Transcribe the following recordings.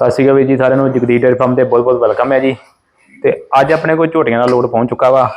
ਸਤਿ ਸ਼੍ਰੀ ਅਕਾਲ ਵੀਰ ਜੀ, ਸਾਰਿਆਂ ਨੂੰ ਜਗਦੀਸ਼ ਡੇਅਰੀ ਫਾਰਮ ਤੇ ਬਹੁਤ ਬਹੁਤ ਵੈਲਕਮ ਹੈ ਜੀ। ਤੇ ਅੱਜ ਆਪਣੇ ਕੋਲ ਝੋਟੀਆਂ ਦਾ ਲੋਡ ਪਹੁੰਚ ਚੁੱਕਾ ਵਾ।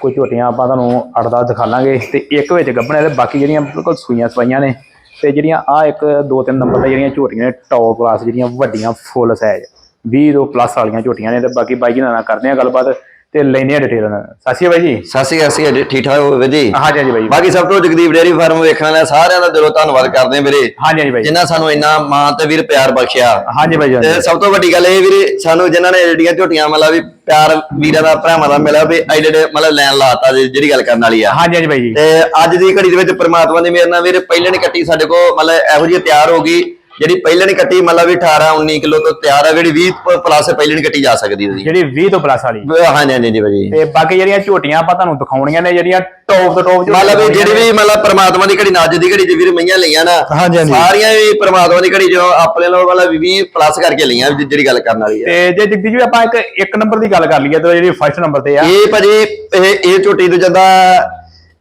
ਕੋਈ ਝੋਟੀਆਂ ਆਪਾਂ ਤੁਹਾਨੂੰ ਅੱਠ ਦਸ ਦਿਖਾ ਲਾਂਗੇ। ਤੇ ਇੱਕ ਵਿੱਚ ਗੱਭਣੇ ਤੇ ਬਾਕੀ ਜਿਹੜੀਆਂ ਬਿਲਕੁਲ ਸੂਈਆਂ ਸਵਾਈਆਂ ਨੇ। ਤੇ ਜਿਹੜੀਆਂ ਆ ਇੱਕ ਦੋ ਤਿੰਨ ਨੰਬਰ ਤੇ ਜਿਹੜੀਆਂ ਝੋਟੀਆਂ ਨੇ ਟੌਪ ਕਲਾਸ ਜਿਹੜੀਆਂ ਵੱਡੀਆਂ ਫੁੱਲ ਸਾਈਜ਼ 20 ਤੋਂ ਪਲੱਸ ਵਾਲੀਆਂ ਝੋਟੀਆਂ ਨੇ ਤੇ ਬਾਕੀ ਬਾਈ ਜੀ ਨਾਲ ਕਰਦੇ ਆ ਗੱਲਬਾਤ। ਤੇ ਲੈਨੇ ਆ ਡਿਟੇਲ ਸਤਿ ਸ਼੍ਰੀ ਅਕਾਲ ਜੀ। ਸਤਿ ਸ਼੍ਰੀ ਅਕਾਲ ਸਤਿ ਸ਼੍ਰੀ ਅਕਾਲ ਜੀ, ਠੀਕ ਠਾਕ ਹੋਵੇ ਜੀ? ਹਾਂਜੀ ਹਾਂਜੀ ਬਾਈ। ਬਾਕੀ ਸਭ ਤੋਂ ਜਗਦੀਪ ਡੇਅਰੀ ਫਾਰਮ ਵੇਖਣ ਵਾਲੇ ਸਾਰਿਆਂ ਦਾ ਦਿਲੋਂ ਧੰਨਵਾਦ ਕਰਦੇ ਹਾਂ ਵੀਰੇ। ਹਾਂਜੀ ਹਾਂਜੀ ਬਾਈ। ਜਿਨ੍ਹਾਂ ਸਾਨੂੰ ਇੰਨਾ ਮਾਣ ਤੇ ਵੀਰ ਪਿਆਰ ਬਖਸ਼ਿਆ। ਹਾਂਜੀ ਬਾਈ ਤੇ ਹਾਂਜੀ। ਸਭ ਤੋਂ ਵੱਡੀ ਗੱਲ ਇਹ ਵੀਰੇ ਸਾਨੂੰ ਜਿਨ੍ਹਾਂ ਨੇ ਜਿਹੜੀਆਂ ਝੋਟੀਆਂ ਮਤਲਬ ਵੀ ਪਿਆਰ ਵੀਰਾਂ ਦਾ ਭਰਾਵਾਂ ਦਾ ਮਿਲਿਆ ਵੀ ਐਡੇ ਐਡੇ ਮਤਲਬ ਲੈਣ ਲਾਤਾ ਜੀ, ਜਿਹੜੀ ਗੱਲ ਕਰਨ ਵਾਲੀ ਆ। ਹਾਂਜੀ ਹਾਂਜੀ ਬਾਈ ਜੀ। ਤੇ ਅੱਜ ਦੀ ਘੜੀ ਦੇ ਵਿੱਚ ਪ੍ਰਮਾਤਮਾ ਦੀ ਮਿਹਰ ਨਾਲ ਵੀਰੇ ਪਹਿਲੇ ਨੇ ਕੱਟੀ ਸਾਡੇ ਕੋਲ ਮਤਲਬ ਇਹੋ ਜਿਹੀ ਤਿਆਰ ਹੋ ਗਈ। ਜਿਹੜੀ ਪਹਿਲੇ ਨੇ ਕੱਟੀ ਮਤਲਬ ਵੀ 18 19 ਕਿਲੋ ਤੋਂ ਤਿਆਰ ਆ ਜਿਹੜੀ 20 ਪਲੱਸ ਪਹਿਲੇ ਨੇ ਕੱਟੀ ਜਾ ਸਕਦੀ ਉਹਦੀ। ਜਿਹੜੀ 20 ਤੋਂ ਪਲੱਸ ਵਾਲੀ। ਹਾਂਜੀ ਹਾਂਜੀ ਜੀ ਭਾਜੀ। ਤੇ ਬਾਕੀ ਜਿਹੜੀਆਂ ਝੋਟੀਆਂ ਆਪਾਂ ਤੁਹਾਨੂੰ ਦਿਖਾਉਣੀਆਂ ਨੇ ਜਿਹੜੀਆਂ ਟੌਪ ਤੋਂ ਟੌਪ ਮਤਲਬ ਜਿਹੜੀ ਵੀ ਮਤਲਬ ਪ੍ਰਮਾਤਮਾ ਦੀ ਘੜੀ ਨਾ ਅੱਜ ਦੀ ਘੜੀ ਚ ਵੀਰ ਮਈਆਂ ਲਈਆਂ ਨਾ ਹਾਂਜੀ, ਹਾਂਜੀ। ਸਾਰੀਆਂ ਵੀ ਪ੍ਰਮਾਤਮਾ ਦੀ ਘੜੀ ਜੋ ਆਪਣੇ ਲੋਕ ਮਤਲਬ 20 ਪਲੱਸ ਕਰਕੇ ਲਈਆਂ ਜਿਹੜੀ ਗੱਲ ਕਰਨ ਵਾਲੀ ਹੈ ਤੇ ਜੇ ਜਗਦੀ ਜੀ ਆਪਾਂ ਇੱਕ ਇੱਕ ਨੰਬਰ ਦੀ ਗੱਲ ਕਰ ਲਈਏ ਤਾਂ ਜਿਹੜੀ ਫਸਟ ਨੰਬਰ ਤੇ ਆ। ਇਹ ਭਾਜੀ ਇਹ ਇਹ ਝੋਟੀ ਤੋਂ ਜਦਾਂ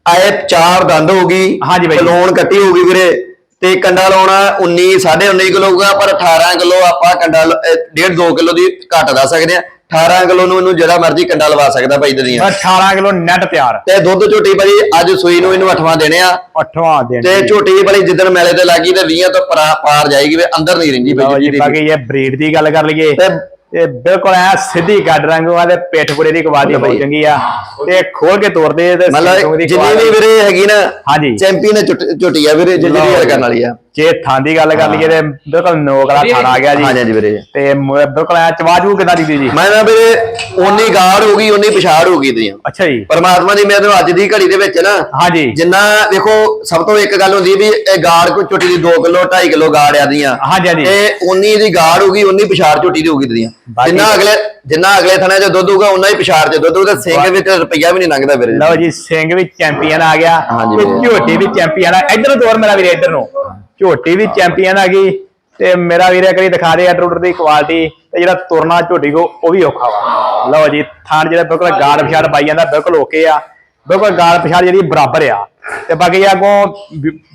ਆਏ ਚਾਰ ਦੰਦ ਹੋ ਗਈ ਹਾਂਜੀ ਬਾਈ ਜੀ। ਲੋਨ ਕੱਟੀ ਹੋ ਗਈ ਵੀਰੇ। ਤੇ ਕੰਡਾ ਲਾਉਣਾ 19 19.5 ਕਿਲੋ ਹੋਊਗਾ ਪਰ 18 ਕਿਲੋ ਆਪਾਂ ਕੰਡਾ 1.5 2 ਕਿਲੋ ਦੀ ਘੱਟ ਦੱਸ ਸਕਦੇ ਆ 18 ਕਿਲੋ ਨੂੰ ਇਹਨੂੰ ਜਿਹੜਾ ਮਰਜ਼ੀ ਕੰਡਾ ਲਵਾ ਸਕਦਾ ਭਾਈ ਦੀਆਂ 18 ਕਿਲੋ ਨੈਟ ਤਿਆਰ। ਤੇ ਦੁੱਧ ਝੋਟੀ ਭਾਜੀ ਅੱਜ ਸੂਈ ਨੂੰ ਇਹਨੂੰ ਅੱਠਵਾਂ ਦੇਣੇ ਆ। ਅੱਠਵਾਂ ਦਿਨ ਤੇ ਝੋਟੀ ਵਾਲੀ ਜਿੱਦਣ ਮੇਲੇ ਤੇ ਲੱਗੀ ਤੇ 20 ਤੋਂ ਪਰਾ- ਜਾਏਗੀ ਵੀ ਅੰਦਰ ਨਹੀਂ ਰਹਿੰਦੀ ਜਿਹੜੀ ਬਾਕੀ ਇਹ ਬਰੀਡ ਦੀ ਗੱਲ ਕਰ ਲਈਏ। ਤੇ ਤੇ ਬਿਲਕੁਲ ਐ ਸਿੱਧੀ ਗੱਡ ਰੰਗੂ ਪਿੱਠ ਪੁੜੇ ਦੀ ਕਵਾਦੀ ਬਹੁਤ। ਚੰਗੀ ਆ ਤੇ ਖੋਲ ਕੇ ਤੋਰਦੇ ਤੇ ਮਤਲਬ ਜਿੰਨੀ। ਵੀ ਵੀਰੇ ਹੈਗੀ ਨਾ ਹਾਂਜੀ। ਚੈਂਪੀਅਨ ਝੋਟੀ ਆ ਵੀਰੇ ਜਿਹੜੀ ਕਰਨ ਵਾਲੀ ਆ ਜੇ ਥਾਂ ਦੀ ਗੱਲ ਕਰ ਲਈਏ ਤੇ ਬਿਲਕੁਲ ਨੋਕ ਵਾਲਾ ਥਾਂ ਆ ਗਿਆ ਜੀ। ਹਾਂਜੀ ਹਾਂਜੀ ਵੀਰੇ। ਤੇ ਬਿਲਕੁਲ ਐ ਚਵਾਜੂ ਕਿਦਾਂ ਦੀ ਜੀ? ਮੈਂ ਨਾ ਵੀਰੇ ਓਨੀ ਗਾੜ ਹੋ ਗਈ ਓਨੀ ਪਛਾੜ ਹੋ ਗਈ ਦੀਆਂ ਅੱਛਾ ਜੀ। ਪਰਮਾਤਮਾ ਦੀ ਮਿਹਰ ਨਾਲ ਅੱਜ ਦੀ ਘੜੀ ਦੇ ਵਿੱਚ ਨਾ ਹਾਂਜੀ। ਜਿੰਨਾ ਵੇਖੋ ਸਭ ਤੋਂ ਇੱਕ ਗੱਲ ਹੁੰਦੀ ਵੀ ਇਹ ਗਾੜ ਕੋਈ ਝੋਟੀ ਦੀ 2 ਕਿਲੋ 2.5 ਕਿਲੋ ਗਾੜ ਆ ਦੀਆਂ ਹਾਂਜੀ ਹਾਂਜੀ। ਤੇ ਉਨੀ ਦੀ ਗਾੜ ਹੋਗੀ ਉਨੀ ਪਿਛਾੜ ਝੋਟੀ ਦੀ ਹੋਗੀ ਦੀਆਂ ਬਾਕੀ- ਜਿੰਨਾ ਅਗਲੇ ਜਿੰਨਾ ਅਗਲੇ ਥਾਣੇ 'ਚ ਦੁੱਧ ਹੋਊਗਾ ਉਨਾ ਹੀ ਪਿਛਾੜ 'ਚ ਦੁੱਧ ਹੋਊਗਾ ਸਿੰਘ ਵਿੱਚ ਰੁਪਈਆ ਵੀ ਨਹੀਂ ਲੰਘਦਾ ਵੀਰੇ ਲਓ ਜੀ ਸਿੰਘ ਵੀ ਚੈਂਪੀਅਨ ਆ ਗਿਆ ਹਾਂਜੀ ਤੇ ਵੀਰੇ। ਝੋਟੀ ਵੀ ਚੈਂਪੀਅਨ ਆ। ਇਧਰ ਤੋਰ ਮੇਰਾ ਵੀਰੇ ਇਧਰ ਨੂੰ। ਝੋਟੀ ਵੀ ਚੈਂਪੀਅਨ ਆ ਗਈ ਤੇ ਮੇਰਾ ਵੀਰੇ ਕਰੀ ਦਿਖਾ ਦੇ ਆਰਡਰ ਦੀ ਕੁਆਲਿਟੀ ਤੇ ਜਿਹੜਾ ਤੁਰਨਾ ਝੋਟੀ ਕੋ ਉਹ ਵੀ ਔਖਾ ਵਾ। ਲਓ ਜੀ ਥਾਣ ਜਿਹੜਾ ਬਿਲਕੁਲ ਗਾਲ ਪਛਾੜ ਪਾਈ ਜਾਂਦਾ ਬਿਲਕੁਲ ਓਕੇ ਆ। ਬਿਲਕੁਲ ਗਾਲ ਪਛਾੜ ਜਿਹੜੀ ਬਰਾਬਰ ਆ। ਤੇ ਬਾਕੀ ਆ ਕੋ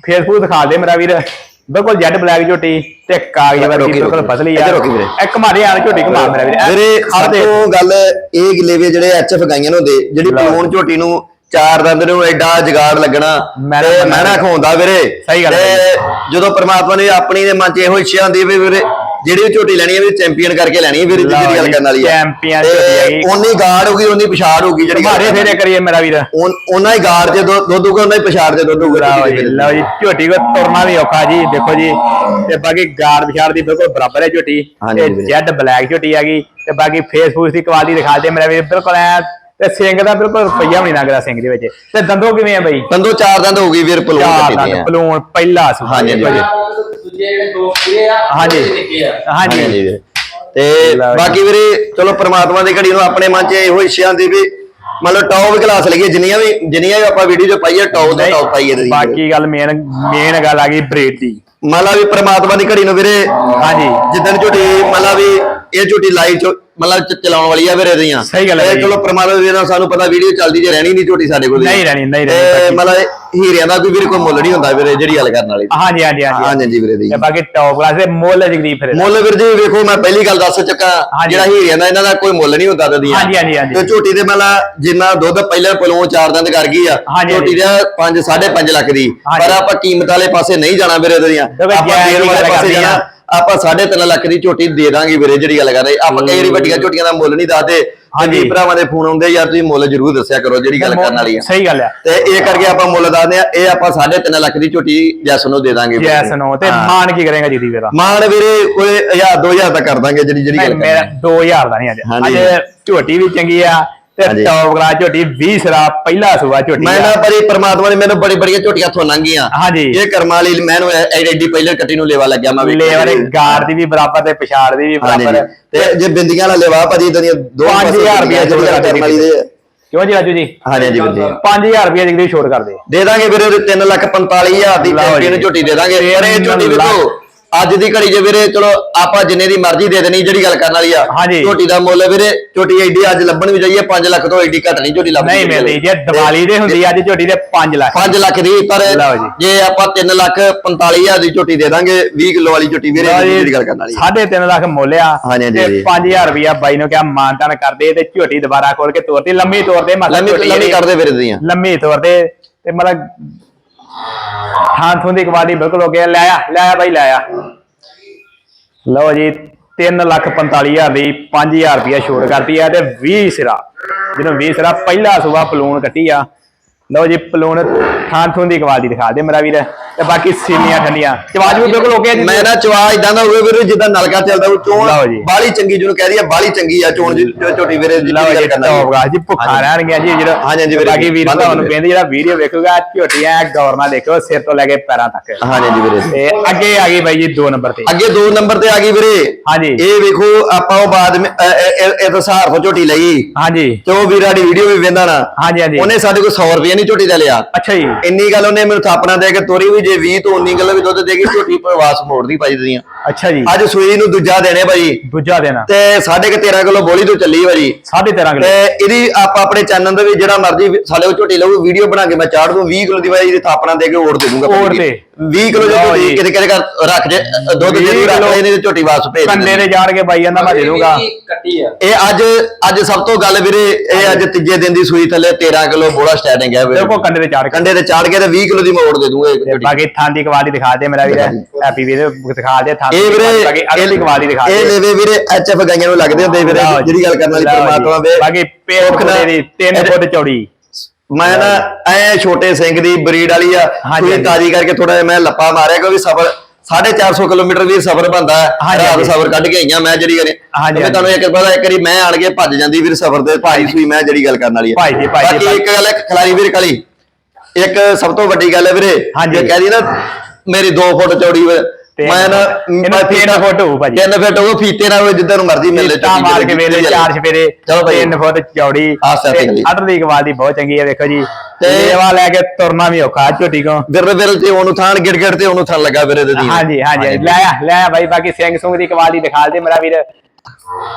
ਫੇਸਬੁੱਕ ਦਿਖਾ ਦੇ ਮੇਰਾ ਵੀਰ। ਬਿਲਕੁਲ ਜੈਡ ਬਲੈਕ ਝੋਟੀ ਤੇ ਕਾਗਜ਼ ਵਰਗੀ ਬਿਲਕੁਲ। ਫਸਲੀ ਆ। ਇੱਕ ਮਾਰੇ ਆਣ ਝੋਟੀ ਘੁਮਾ ਮੇਰਾ ਵੀਰ ਵੀਰੇ ਸਭ ਦੇ। ਤੋਂ ਗੱਲ ਇਹ ਗਿਲੇਵੇ ਜਿਹੜੇ ਐਚਐਫ ਗਾਈਆਂ ਨੂੰ ਹੁੰਦੇ ਜਿਹੜੀ। ਪਲੂਣ ਝੋਟੀ ਨੂੰ ਚਾਰ ਦੰਦ ਨੂੰ ਐਡਾ ਜਗਾੜ ਲੱਗਣਾ ਤੇ। ਮਹਿਣਾ ਖਵਾਉਂਦਾ ਵੀਰੇ ਸਹੀ ਗੱਲ ਹੈ ਜਦੋਂ ਪ੍ਰਮਾਤਮਾ ਨੇ ਆਪਣੀ ਦੇ ਮਨ 'ਚ ਇਹੋ ਇੱਛਾ ਹੁੰਦੀ ਵੀ ਵੀਰੇ ਜਿਹੜੀ ਵੀ ਝੋਟੀ ਲੈਣੀ ਹੈ ਵੀ ਚੈਂਪੀਅਨ ਕਰਕੇ ਲੈਣੀ ਹੈ ਵੀਰੇ ਜਿਹੜੀ ਗੱਲ ਜੀ, ਕਰਨ ਵਾਲੀ ਹੈ ਚੈਂਪੀਅਨ ਝੋਟੀ ਹੈਗੀ। ਉਨੀ ਗਾੜ ਹੋਗੀ ਉਨੀ ਪਿਛਾੜ ਹੋਗੀ ਜਿਹੜੀ ਮਾਰੇ ਫੇਰੇ ਕਰੀਏ ਮੇਰਾ ਵੀਰ ਉਨਾ ਹੀ ਗਾੜ 'ਚ ਦੁੱਧ ਹੋਊਗਾ ਉਨਾ ਹੀ ਪਿਛਾੜ 'ਚ ਦੁੱਧ ਹੋਊਗਾ ਲਓ ਜੀ ਜੀ ਝੋਟੀ ਕੋ ਤੁਰਨਾ ਵੀ ਔਖਾ ਜੀ ਦੇਖੋ ਜੀ ਤੇ ਬਾਕੀ ਗਾੜ ਵਿਚਾਰ ਦੀ ਬਿਲਕੁਲ ਬਰਾਬਰ ਹੈ ਝੋਟੀ ਤੇ। ਜੈਡ ਬਲੈਕ ਝੋਟੀ ਹੈਗੀ ਤੇ ਬਾਕੀ ਫੇਸਬੁੱਕ ਦੀ ਕੁਆਲਿਟੀ ਦਿਖਾ ਦੇ ਮੇਰਾ ਵੀਰ ਬਿਲਕੁਲ ਐ ਤੇ ਸਿੰਘ ਦਾ ਬਿਲਕੁਲ ਰੁਪਈਆ ਵੀ ਨਹੀਂ ਲੱਗਦਾ ਸਿੰਘ ਦੇ ਵਿੱਚ। ਤੇ ਦੰਦੋ ਕਿਵੇਂ ਆ ਬਈ? ਦੰਦੋ ਚਾਰ ਦੰਦ ਹੋਗੀ ਵੀਰ ਪਲੂਣ ਦੰਦ ਦੀਆਂ ਪਲੂਣ ਪਹਿਲਾ ਸੂ। ਹਾਂਜੀ। ਦੂਜੇ ਜਿਹੜੇ ਦੋ ਆ। ਹਾਂਜੀ। ਆ ਹਾਂਜੀ। ਤੇ। ਬਾਕੀ ਵੀਰੇ ਚਲੋ ਪ੍ਰਮਾਤਮਾ ਦੀ ਘੜੀ ਨੂੰ ਆਪਣੇ ਮਨ 'ਚ ਇਹੋ ਇੱਛਾ ਹੁੰਦੀ ਵੀ ਮਤਲਬ ਟੌਪ ਕਲਾਸ ਲਈਏ ਜਿੰਨੀਆਂ ਵੀ ਜਿੰਨੀਆਂ ਵੀ ਆਪਾਂ ਵੀਡੀਓ 'ਚ ਪਾਈਏ ਟੌਪ ਤੋਂ ਟੌਪ ਪਾਈਏ ਇਹਦੀ। ਬਾਕੀ ਗੱਲ ਮੇਨ ਮੇਨ ਗੱਲ ਆ ਗਈ ਬਰੀਡ ਦੀ। ਮਤਲਬ ਵੀ ਪ੍ਰਮਾਤਮਾ ਦੀ ਘੜੀ ਨੂੰ ਵੀਰੇ ਹਾਂਜੀ। ਜਿੱਦਣ ਝੋਟੀ ਮਤਲਬ ਵੀ ਇਹ ਝੋਟੀ ਲਾਈਵ ਚ ਮਤਲਬ ਚਲਾਉਣ ਵਾਲੀ ਆ ਵੀਰੇ ਦੀਆਂ ਸਹੀ ਗੱਲ ਹੈ। ਚਲੋ ਪ੍ਰਮਾਤਮਾ ਦੀ ਨਾਲ ਸਾਨੂੰ ਪਤਾ ਵੀਡੀਓ ਚੱਲਦੀ ਜੇ ਰਹਿਣੀ ਨਹੀਂ ਝੋਟੀ ਸਾਡੇ ਕੋਲ ਨਹੀਂ ਰਹਿਣੀ, ਨਹੀਂ ਰਹਿਣੀ। ਮਤਲਬ ਹੀਰਿਆਂ ਦਾ ਕੋਈ ਵੀਰੇ ਕੋਈ ਮੁੱਲ ਨਹੀਂ ਹੁੰਦਾ ਵੀਰੇ ਜਿਹੜੀ ਗੱਲ ਕਰਨ ਵਾਲੀ ਹਾਂਜੀ ਹਾਂਜੀ ਹਾਂਜੀ ਹਾਂਜੀ ਵੀਰੇ ਦੀ ਬਾਕੀ ਟੌਪ ਕਲਾਸ ਦੇ ਮੁੱਲ ਜਗਦੀਪ ਫਿਰ। ਮੁੱਲ ਵੀਰ ਜੀ ਵੇਖੋ ਮੈਂ ਪਹਿਲੀ ਗੱਲ ਦੱਸ ਚੁੱਕਾ। ਜਿਹੜਾ ਹੀਰਿਆਂ ਦਾ ਇਹਨਾਂ ਦਾ ਕੋਈ ਮੁੱਲ ਨਹੀਂ ਹੁੰਦਾ ਦਦੀਆਂ ਹਾਂਜੀ, ਹਾਂਜੀ, ਹਾਂਜੀ। ਤੇ ਝੋਟੀ ਦੇ ਮਤਲਬ ਜਿੰਨਾ ਦੁੱਧ ਪਹਿਲਾਂ ਪਲੋਂ ਚਾਰ ਦੰਦ ਕਰ ਗਈ ਆ ਝੋਟੀ ਦਾ 5 5.5 ਲੱਖ ਦੀ। ਪਰ ਆਪਾਂ ਕੀਮਤ ਵਾਲੇ ਪਾਸੇ ਨਹੀਂ ਜਾਣਾ ਵੀਰੇ ਦੀਆਂ ਦੇਖੋ ਆਪਾਂ ਜਾਇਜ਼ ਦੇਣ ਦੀ ਵਾਲੇ ਪਾਸੇ। ਜਾਣਾ ਆਪਾਂ 3.5 ਲੱਖ ਦੀ ਝੋਟੀ ਦੇ ਦਾਂਗੇ ਵੀਰੇ ਜਿਹੜੀ ਗੱਲ ਕਰ ਰਹੇ ਆਪਾਂ ਕਈ ਵਾਰੀ ਵੱਡੀਆਂ ਝੋਟੀਆਂ ਦਾ ਮੁੱਲ ਨਹੀਂ ਦੱਸਦੇ। ਹਾਂਜੀ ਭਰਾਵਾਂ ਦੇ ਫੋਨ ਆਉਂਦੇ ਯਾਰ ਤੁਸੀਂ ਮੁੱਲ ਜ਼ਰੂਰ ਦੱਸਿਆ ਕਰੋ ਜਿਹੜੀ ਗੱਲ ਕਰਨ ਵਾਲੀ ਆ ਸਹੀ ਗੱਲ ਆ ਤੇ ਇਹ ਕਰਕੇ ਆਪਾਂ ਮੁੱਲ ਦੱਸਦੇ ਆ ਇਹ ਆਪਾਂ 3.5 ਲੱਖ ਦੀ ਝੋਟੀ ਜੈਸ ਨੂੰ ਦੇ ਦਾਂਗੇ। ਜੈਸ ਨੂੰ ਤੇ। ਮਾਨ ਕੀ ਕਰੇਗਾ ਜੀਦੀ ਵੀਰਾ ਮਾਨ ਵੀਰੇ ਕੋਈ 1000 2000 ਤੱਕ ਕਰ ਦਾਂਗੇ ਜਿਹੜੀ ਜਿਹੜੀ ਗੱਲ ਮੇਰਾ ਕਰਨੀ 2000 ਦਾ ਨਹੀਂ। ਅੱਜ ਝੋਟੀ ਵੀ ਚੰਗੀ ਆ ਤੇ। ਟੌਪ ਕਲਾਸ ਝੋਟੀ 20 ਸਰਾ ਪਹਿਲਾ ਸੁਬਾ ਝੋਟੀ ਮੈਂ। ਨਾ ਬੜੀ ਪ੍ਰਮਾਤਮਾ ਨੇ ਮੈਨੂੰ ਬੜੀ ਬੜੀਆਂ ਝੋਟੀਆਂ ਥੋਂ ਲੰਘੀਆਂ ਹਾਂਜੀ ਇਹ ਕਰਮਾਂ ਵਾਲੀ ਮੈਨੂੰ ਐਡੀ ਪਹਿਲੇ ਕੱਟੀ ਨੂੰ ਲੇਵਾ ਲੱਗਿਆ ਮੈਂ ਵੇਖਿਆ ਲੇਵਰ ਜੀ। ਗਾਰ ਦੀ ਵੀ ਬਰਾਬਰ ਤੇ ਪਿਛਾੜ ਦੀ ਵੀ ਬਰਾਬਰ ਜੀ। ਤੇ ਜੇ ਬਿੰਦੀਆਂ ਵਾਲਾ ਲੇਵਾ ਭਾਜੀ ਇਦਾਂ ਦੋ 5000 ਰੁਪਏ ਜਿਹੜੀ ਕਰਨ ਵਾਲੀ ਦੇ ਕਿਉਂ ਜੀ ਰਾਜੂ ਜੀ ਹਾਂਜੀ ਹਾਂਜੀ ਵੀਰ ਜੀ 5000 ਰੁਪਏ ਜਗਦੀ ਛੋੜ ਕਰ ਦੇ ਦੇ ਦਾਂਗੇ ਵੀਰੇ ਉਹਦੇ 3 ਲੱਖ 45000 ਦੀ ਚੈਂਪੀਅਨ ਜੀ। ਝੋਟੀ ਦੇ ਦਾਂਗੇ ਪਰ ਇਹ ਝੋਟੀ ਵੇਖੋ ਅੱਜ ਦੀ ਘੜੀ 'ਚ ਵੀਰੇ ਚਲੋ ਆਪਾਂ ਜਿੰਨੇ ਦੀ ਮਰਜ਼ੀ ਦੇ ਦੇਣੀ ਜਿਹੜੀ ਗੱਲ ਕਰਨ ਵਾਲੀ ਆ ਹਾਂਜੀ। ਝੋਟੀ ਦਾ ਮੁੱਲ ਵੀਰੇ ਝੋਟੀ ਐਡੀ ਅੱਜ ਲੱਭਣ ਵੀ ਜਾਈਏ 5 ਲੱਖ ਤੋਂ ਐਡੀ ਘੱਟ ਨਹੀਂ ਝੋਟੀ ਲੱਭਦੀ ਨਹੀਂ ਮਿਲਦੀ ਜੇ ਦੀਵਾਲੀ ਦੇ ਹੁੰਦੀ ਅੱਜ ਝੋਟੀ ਦੇ 5 ਲੱਖ 5 ਲੱਖ ਦੀ ਪਰ ਲਓ ਜੀ। ਜੇ ਆਪਾਂ 3 ਲੱਖ 45 ਹਜ਼ਾਰ ਦੀ ਝੋਟੀ ਦੇ ਦਾਂਗੇ 20 ਕਿਲੋ ਵਾਲੀ ਝੋਟੀ ਵੀਰੇ ਜਿਹੜੀ ਗੱਲ ਕਰਨ ਵਾਲੀ ਆ। ਸਾਢੇ ਤਿੰਨ ਲੱਖ ਮੁੱਲ ਆ ਹਾਂਜੀ, ਹਾਂਜੀ, ਤੇ ਜੀ। 5000 ਰੁਪਇਆ ਬਾਈ ਨੂੰ ਕਿਹਾ ਮਾਨਤਾਨ ਕਰਦੇ ਤੇ ਝੋਟੀ ਦੁਬਾਰਾ ਖੋਲ ਕੇ ਤੋਰਤੀ ਲੰਮੀ ਤੋਰਦੇ ਮਤਲਬ ਲੰਮੀ ਝੋਟੀ ਲੰਮੀ ਜਿਹੜੀ ਕਰਦੇ ਵੀਰੇ ਦੀਆਂ ਲੰਮੀ ਤੋਰਦੇ ਤੇ ਮਤਲਬ ਥਾਂ ਥੋਂ ਦੀ ਕਵਾਲੀ ਬਿਲਕੁਲ ਹੋ ਗਿਆ। ਲੈ ਆ ਲੈ ਆ ਬਾਈ, ਲੈ ਆ। ਲਓ ਜੀ 3 ਲੱਖ 45000 ਦੀ 5000 ਰੁਪਇਆ ਛੋੜ ਕਰਤੀ ਆ ਤੇ 20 ਸਿਰਾ। ਜਿਹਨੂੰ 20 ਸਿਰਾ ਪਹਿਲਾ ਸੁਬਾ ਪਲੂਣ ਕੱਟੀ ਆ। ਲਓ ਜੀ ਪਲੂਣ ਥਾਂ ਥੋਂ ਦੀ ਕਵਾਲੀ ਦਿਖਾ ਦੇ ਮੇਰਾ ਵੀਰ। ਤੇ ਬਾਕੀ ਸੀਨੀਆਂ ਠੰਡੀਆਂ। ਚਵਾਜ ਵੀ ਬਿਲਕੁਲ ਗਿਆ ਜੀ। ਮੈਂ ਨਾ ਚਵਾ ਇਦਾਂ ਦਾ ਹੋਵੇ ਵੀਰੇ ਜਿੱਦਾਂ ਨਲਕਾ ਚੱਲਦਾ ਉਹ ਚੋਣ ਜੀ। ਬਾਲੀ ਚੰਗੀ ਜਿਹਨੂੰ ਕਹਿ ਰਹੀ ਆ ਬਾਲੀ ਚੰਗੀ ਆ ਚੋਣ ਜੀ ਝੋਟੀ ਵੀਰੇ ਲਓ ਗੱਲ ਜੀ ਕਰਨਾ। ਟੌਪ ਗਾ ਜੀ ਭੁੱਖਾ। ਰਹਿਣਗੇ ਜੀ ਜਿਹੜਾ ਹਾਂਜੀ, ਵੀਰੇ ਬਾਕੀ ਜੀ, ਵੀਰ ਬੰਦ ਭਰਾਵਾਂ ਨੂੰ ਵੀਰੇ। ਕਹਿੰਦੇ ਜਿਹੜਾ ਵੀਡੀਓ ਵੇਖੂਗਾ ਝੋਟੀਆਂ ਗੌਰ ਨਾਲ ਦੇਖੋ ਸਿਰ ਤੋਂ ਲੈ ਕੇ ਪੈਰਾਂ ਤੱਕ। ਹਾਂਜੀ ਹਾਂਜੀ ਵੀਰੇ। ਤੇ ਅੱਗੇ ਆ ਗਈ ਬਾਈ ਜੀ 2 ਨੰਬਰ ਤੇ। ਅੱਗੇ ਦੋ ਨੰਬਰ ਤੇ ਆ ਗਈ ਵੀਰੇ। ਹਾਂਜੀ। ਇਹ ਵੇਖੋ ਆਪਾਂ ਉਹ ਬਾਅਦ ਵਿੱਚ ਇਹ ਤਾਂ ਸਹਾਰਫੋ ਝੋਟੀ ਲਈ। ਹਾਂਜੀ। ਤੇ ਉਹ ਵੀਰਾਂ ਦੀ ਵੀਡੀਓ ਵੀ ਵੇਂਦਾ ਨਾ। ਹਾਂਜੀ ਹਾਂਜੀ। ਉਹਨੇ ਸਾਡੇ ਕੋਲ 100 ਰੁਪਏ ਨਹੀਂ ਝੋਟੀ ਦਾ ਲਿਆ? ਅੱਛਾ ਜੀ। ਇੰਨੀ ਗੱਲ ਉਹਨੇ ਮੈਨੂੰ ਥਾਪਣਾ ਦੇ ਕੇ ਤੋਰੀ ਵੀ ਜੇ 20 ਤੋਂ 19 ਕਿਲੋ ਵੀ ਦੁੱਧ ਦੇਗੀ ਝੋਟੀ ਪ੍ਰਵਾਸ ਮੋੜਦੀ ਭਾਈ ਦੀਆਂ ਅੱਛਾ ਜੀ। ਅੱਜ ਸੂਈ ਨੂੰ ਦੂਜਾ ਦੇਣੇ ਭਾਈ ਦੂਜਾ ਦੇਣਾ। ਤੇ ਸਾਢੇ ਕੁ 13 ਕਿਲੋ ਬੋਲੀ ਤੋਂ ਚੱਲੀ ਭਾਜੀ। 13.5 ਤੇ ਕਿਲੋ। ਇਹਦੀ ਆਪਾਂ ਆਪਣੇ ਚੈਨਲ ਦੇ ਵੀ ਜਿਹੜਾ ਮਰਜ਼ੀ ਸਾਡੇ ਕੋਲ ਝੋਟੀ ਲਊ ਵੀਡੀਓ ਬਣਾ ਕੇ ਮੈਂ ਚਾੜ ਦੂੰ। 20 ਕਿਲੋ ਦੀ ਭਾਈ ਇਹਦੀ ਥਾਪਣਾ ਦੇ ਕੇ ਓੜ ਦੇ ਦੂੰਗਾ ਓੜ ਦੇ। 20 ਕਿਲੋ ਜੀ। ਕਿਤੇ ਕਿਤੇ ਕਰ ਰੱਖ ਜੇ ਦੁੱਧ ਦੇ 20 ਦੂ ਰੱਖ। ਲੈ ਇਹਨੇ ਤੇ ਝੋਟੀ ਵਾਪਸ ਭੇਜ ਦੇਣੀ। ਦੇ ਜਾੜ ਕੇ ਬਾਈ ਜਾਂਦਾ ਮੈਂ ਦੇ ਦੂੰਗਾ। ਇਹ ਅੱਜ ਅੱਜ ਸਭ ਤੋਂ ਗੱਲ ਵੀਰੇ ਇਹ ਅੱਜ ਤੀਜੇ ਦਿਨ ਦੀ ਸੂਈ ਥੱਲੇ 13 ਕਿਲੋ ਬੋਲਾ ਸਟੈਂਡਿੰਗ ਹੈ ਵੀਰੇ। ਦੇਖੋ ਕੰਡੇ ਦੇ ਜਾੜ ਕੇ। ਕੰਡੇ ਤੇ ਚਾੜ ਕੇ ਤੇ 20 ਕਿਲੋ ਦੀ ਮੋੜ ਦੇ ਦੂੰਗਾ ਇੱਕ ਤੇ ਝੋਟੀ। ਬਾਕੀ ਥਾਂ ਦੀ ਕਵਾਲੀ ਦਿਖਾ ਦੇ ਮੇਰਾ ਵੀਰ ਹੈਪੀ ਵੀਰ ਦਿਖਾ ਦੇ ਥਾਂ ਦੀ ਇਹ ਵੀਰੇ ਅਗਲੀ ਕਵਾਲੀ ਦਿਖਾ ਇਹ ਦੇ ਲੈਵੇ ਵੀਰੇ ਐਚਐਫ ਗਾਈਆਂ ਨੂੰ ਲੱਗਦੇ ਹੁੰਦੇ ਵੀਰੇ ਜਿਹੜੀ ਗੱਲ ਕਰਨ ਵਾਲੀ। ਪਰਮਾਤਮਾ ਵੇ ਬਾਕੀ ਖੁੱਲੇ ਦੀ 3 ਫੁੱਟ ਚੌੜੀ ਮੈਂ ਨਾ ਐ ਛੋਟੇ ਸਿੰਘ ਦੀ ਬਰੀਡ ਵਾਲੀ ਆ ਕੋਈ। ਤਾਜੀ ਕਰਕੇ ਥੋੜਾ ਜਿਹਾ ਮੈਂ ਲੱਪਾ ਮਾਰਿਆ ਕਿਉਂਕਿ ਸਫਰ 450 ਕਿਲੋਮੀਟਰ ਵੀ ਸਫਰ ਬੰਦਾ ਹਾਂਜੀ, ਰਾਤ। ਸਫਰ ਕੱਢ ਕੇ ਆਈਆਂ ਮੈਂ ਜਿਹੜੀ ਕਰੀ ਮੈਂ ਤੁਹਾਨੂੰ ਇੱਕ ਪਤਾ ਇੱਕ ਵਾਰੀ ਮੈਂ ਆਣ ਕੇ ਭੱਜ ਜਾਂਦੀ ਵੀਰ ਸਫਰ ਦੇ ਭਾਈ ਸੂਈ ਮੈਂ ਜਿਹੜੀ ਗੱਲ ਕਰਨ ਵਾਲੀ ਆ ਭਾਈ ਜੀ, ਭਾਈ ਜੀ। ਇੱਕ ਗੱਲ ਹੈ ਖਿਲਾਰੀ ਵੀਰ ਕਾਲੀ ਇੱਕ ਸਭ ਤੋਂ ਵੱਡੀ ਗੱਲ ਹੈ ਵੀਰੇ। ਜੇ ਕਹਦੀ ਨਾ ਮੇਰੀ 2 ਫੁੱਟ ਚੌੜੀ ਮੈਂ ਨਾ ਇਹਨੂੰ ਤਿੰਨ ਫੁੱਟ ਹੋਊ ਭਾਜੀ। 3 ਫੁੱਟ ਉਹ ਫੀਤੇ ਨਾਲ ਜਿੱਦਾਂ ਨੂੰ ਮਰਜ਼ੀ ਮਿਲ ਤਾਂ ਮਾਰ ਕੇ ਵੇਲੇ ਚਾਰ ਛਪੇਰੇ ਚਲੋ ਭਾਈ। 3 ਫੁੱਟ ਚੌੜੀ। ਅੱਧ ਦੀ ਕਵਾਲੀ ਬਹੁਤ ਚੰਗੀ ਹੈ ਵੇਖੋ ਜੀ। ਤੇ- ਲੇਵਾ ਲੈ ਕੇ ਤੁਰਨਾ ਵੀ ਔਖਾ ਝੋਟੀ ਕੋ ਵਿਰਲ ਵਿਰਲ ਤੇ ਉਹਨੂੰ ਥਾਣ ਗਿੜ ਗਿੜ ਤੇ ਉਹਨੂੰ ਥਣ ਲੱਗਾ ਵੀਰੇ ਦੇ। ਦੀ ਹਾਂਜੀ। ਹਾਂਜੀ। ਲੈ ਆ ਲੈ ਆ ਬਾਈ ਬਾਕੀ ਸਿੰਘ ਸੁੰਗ ਦੀ ਕਵਾਲੀ ਦਿਖਾ ਦੇ ਮੇਰਾ ਵੀਰ।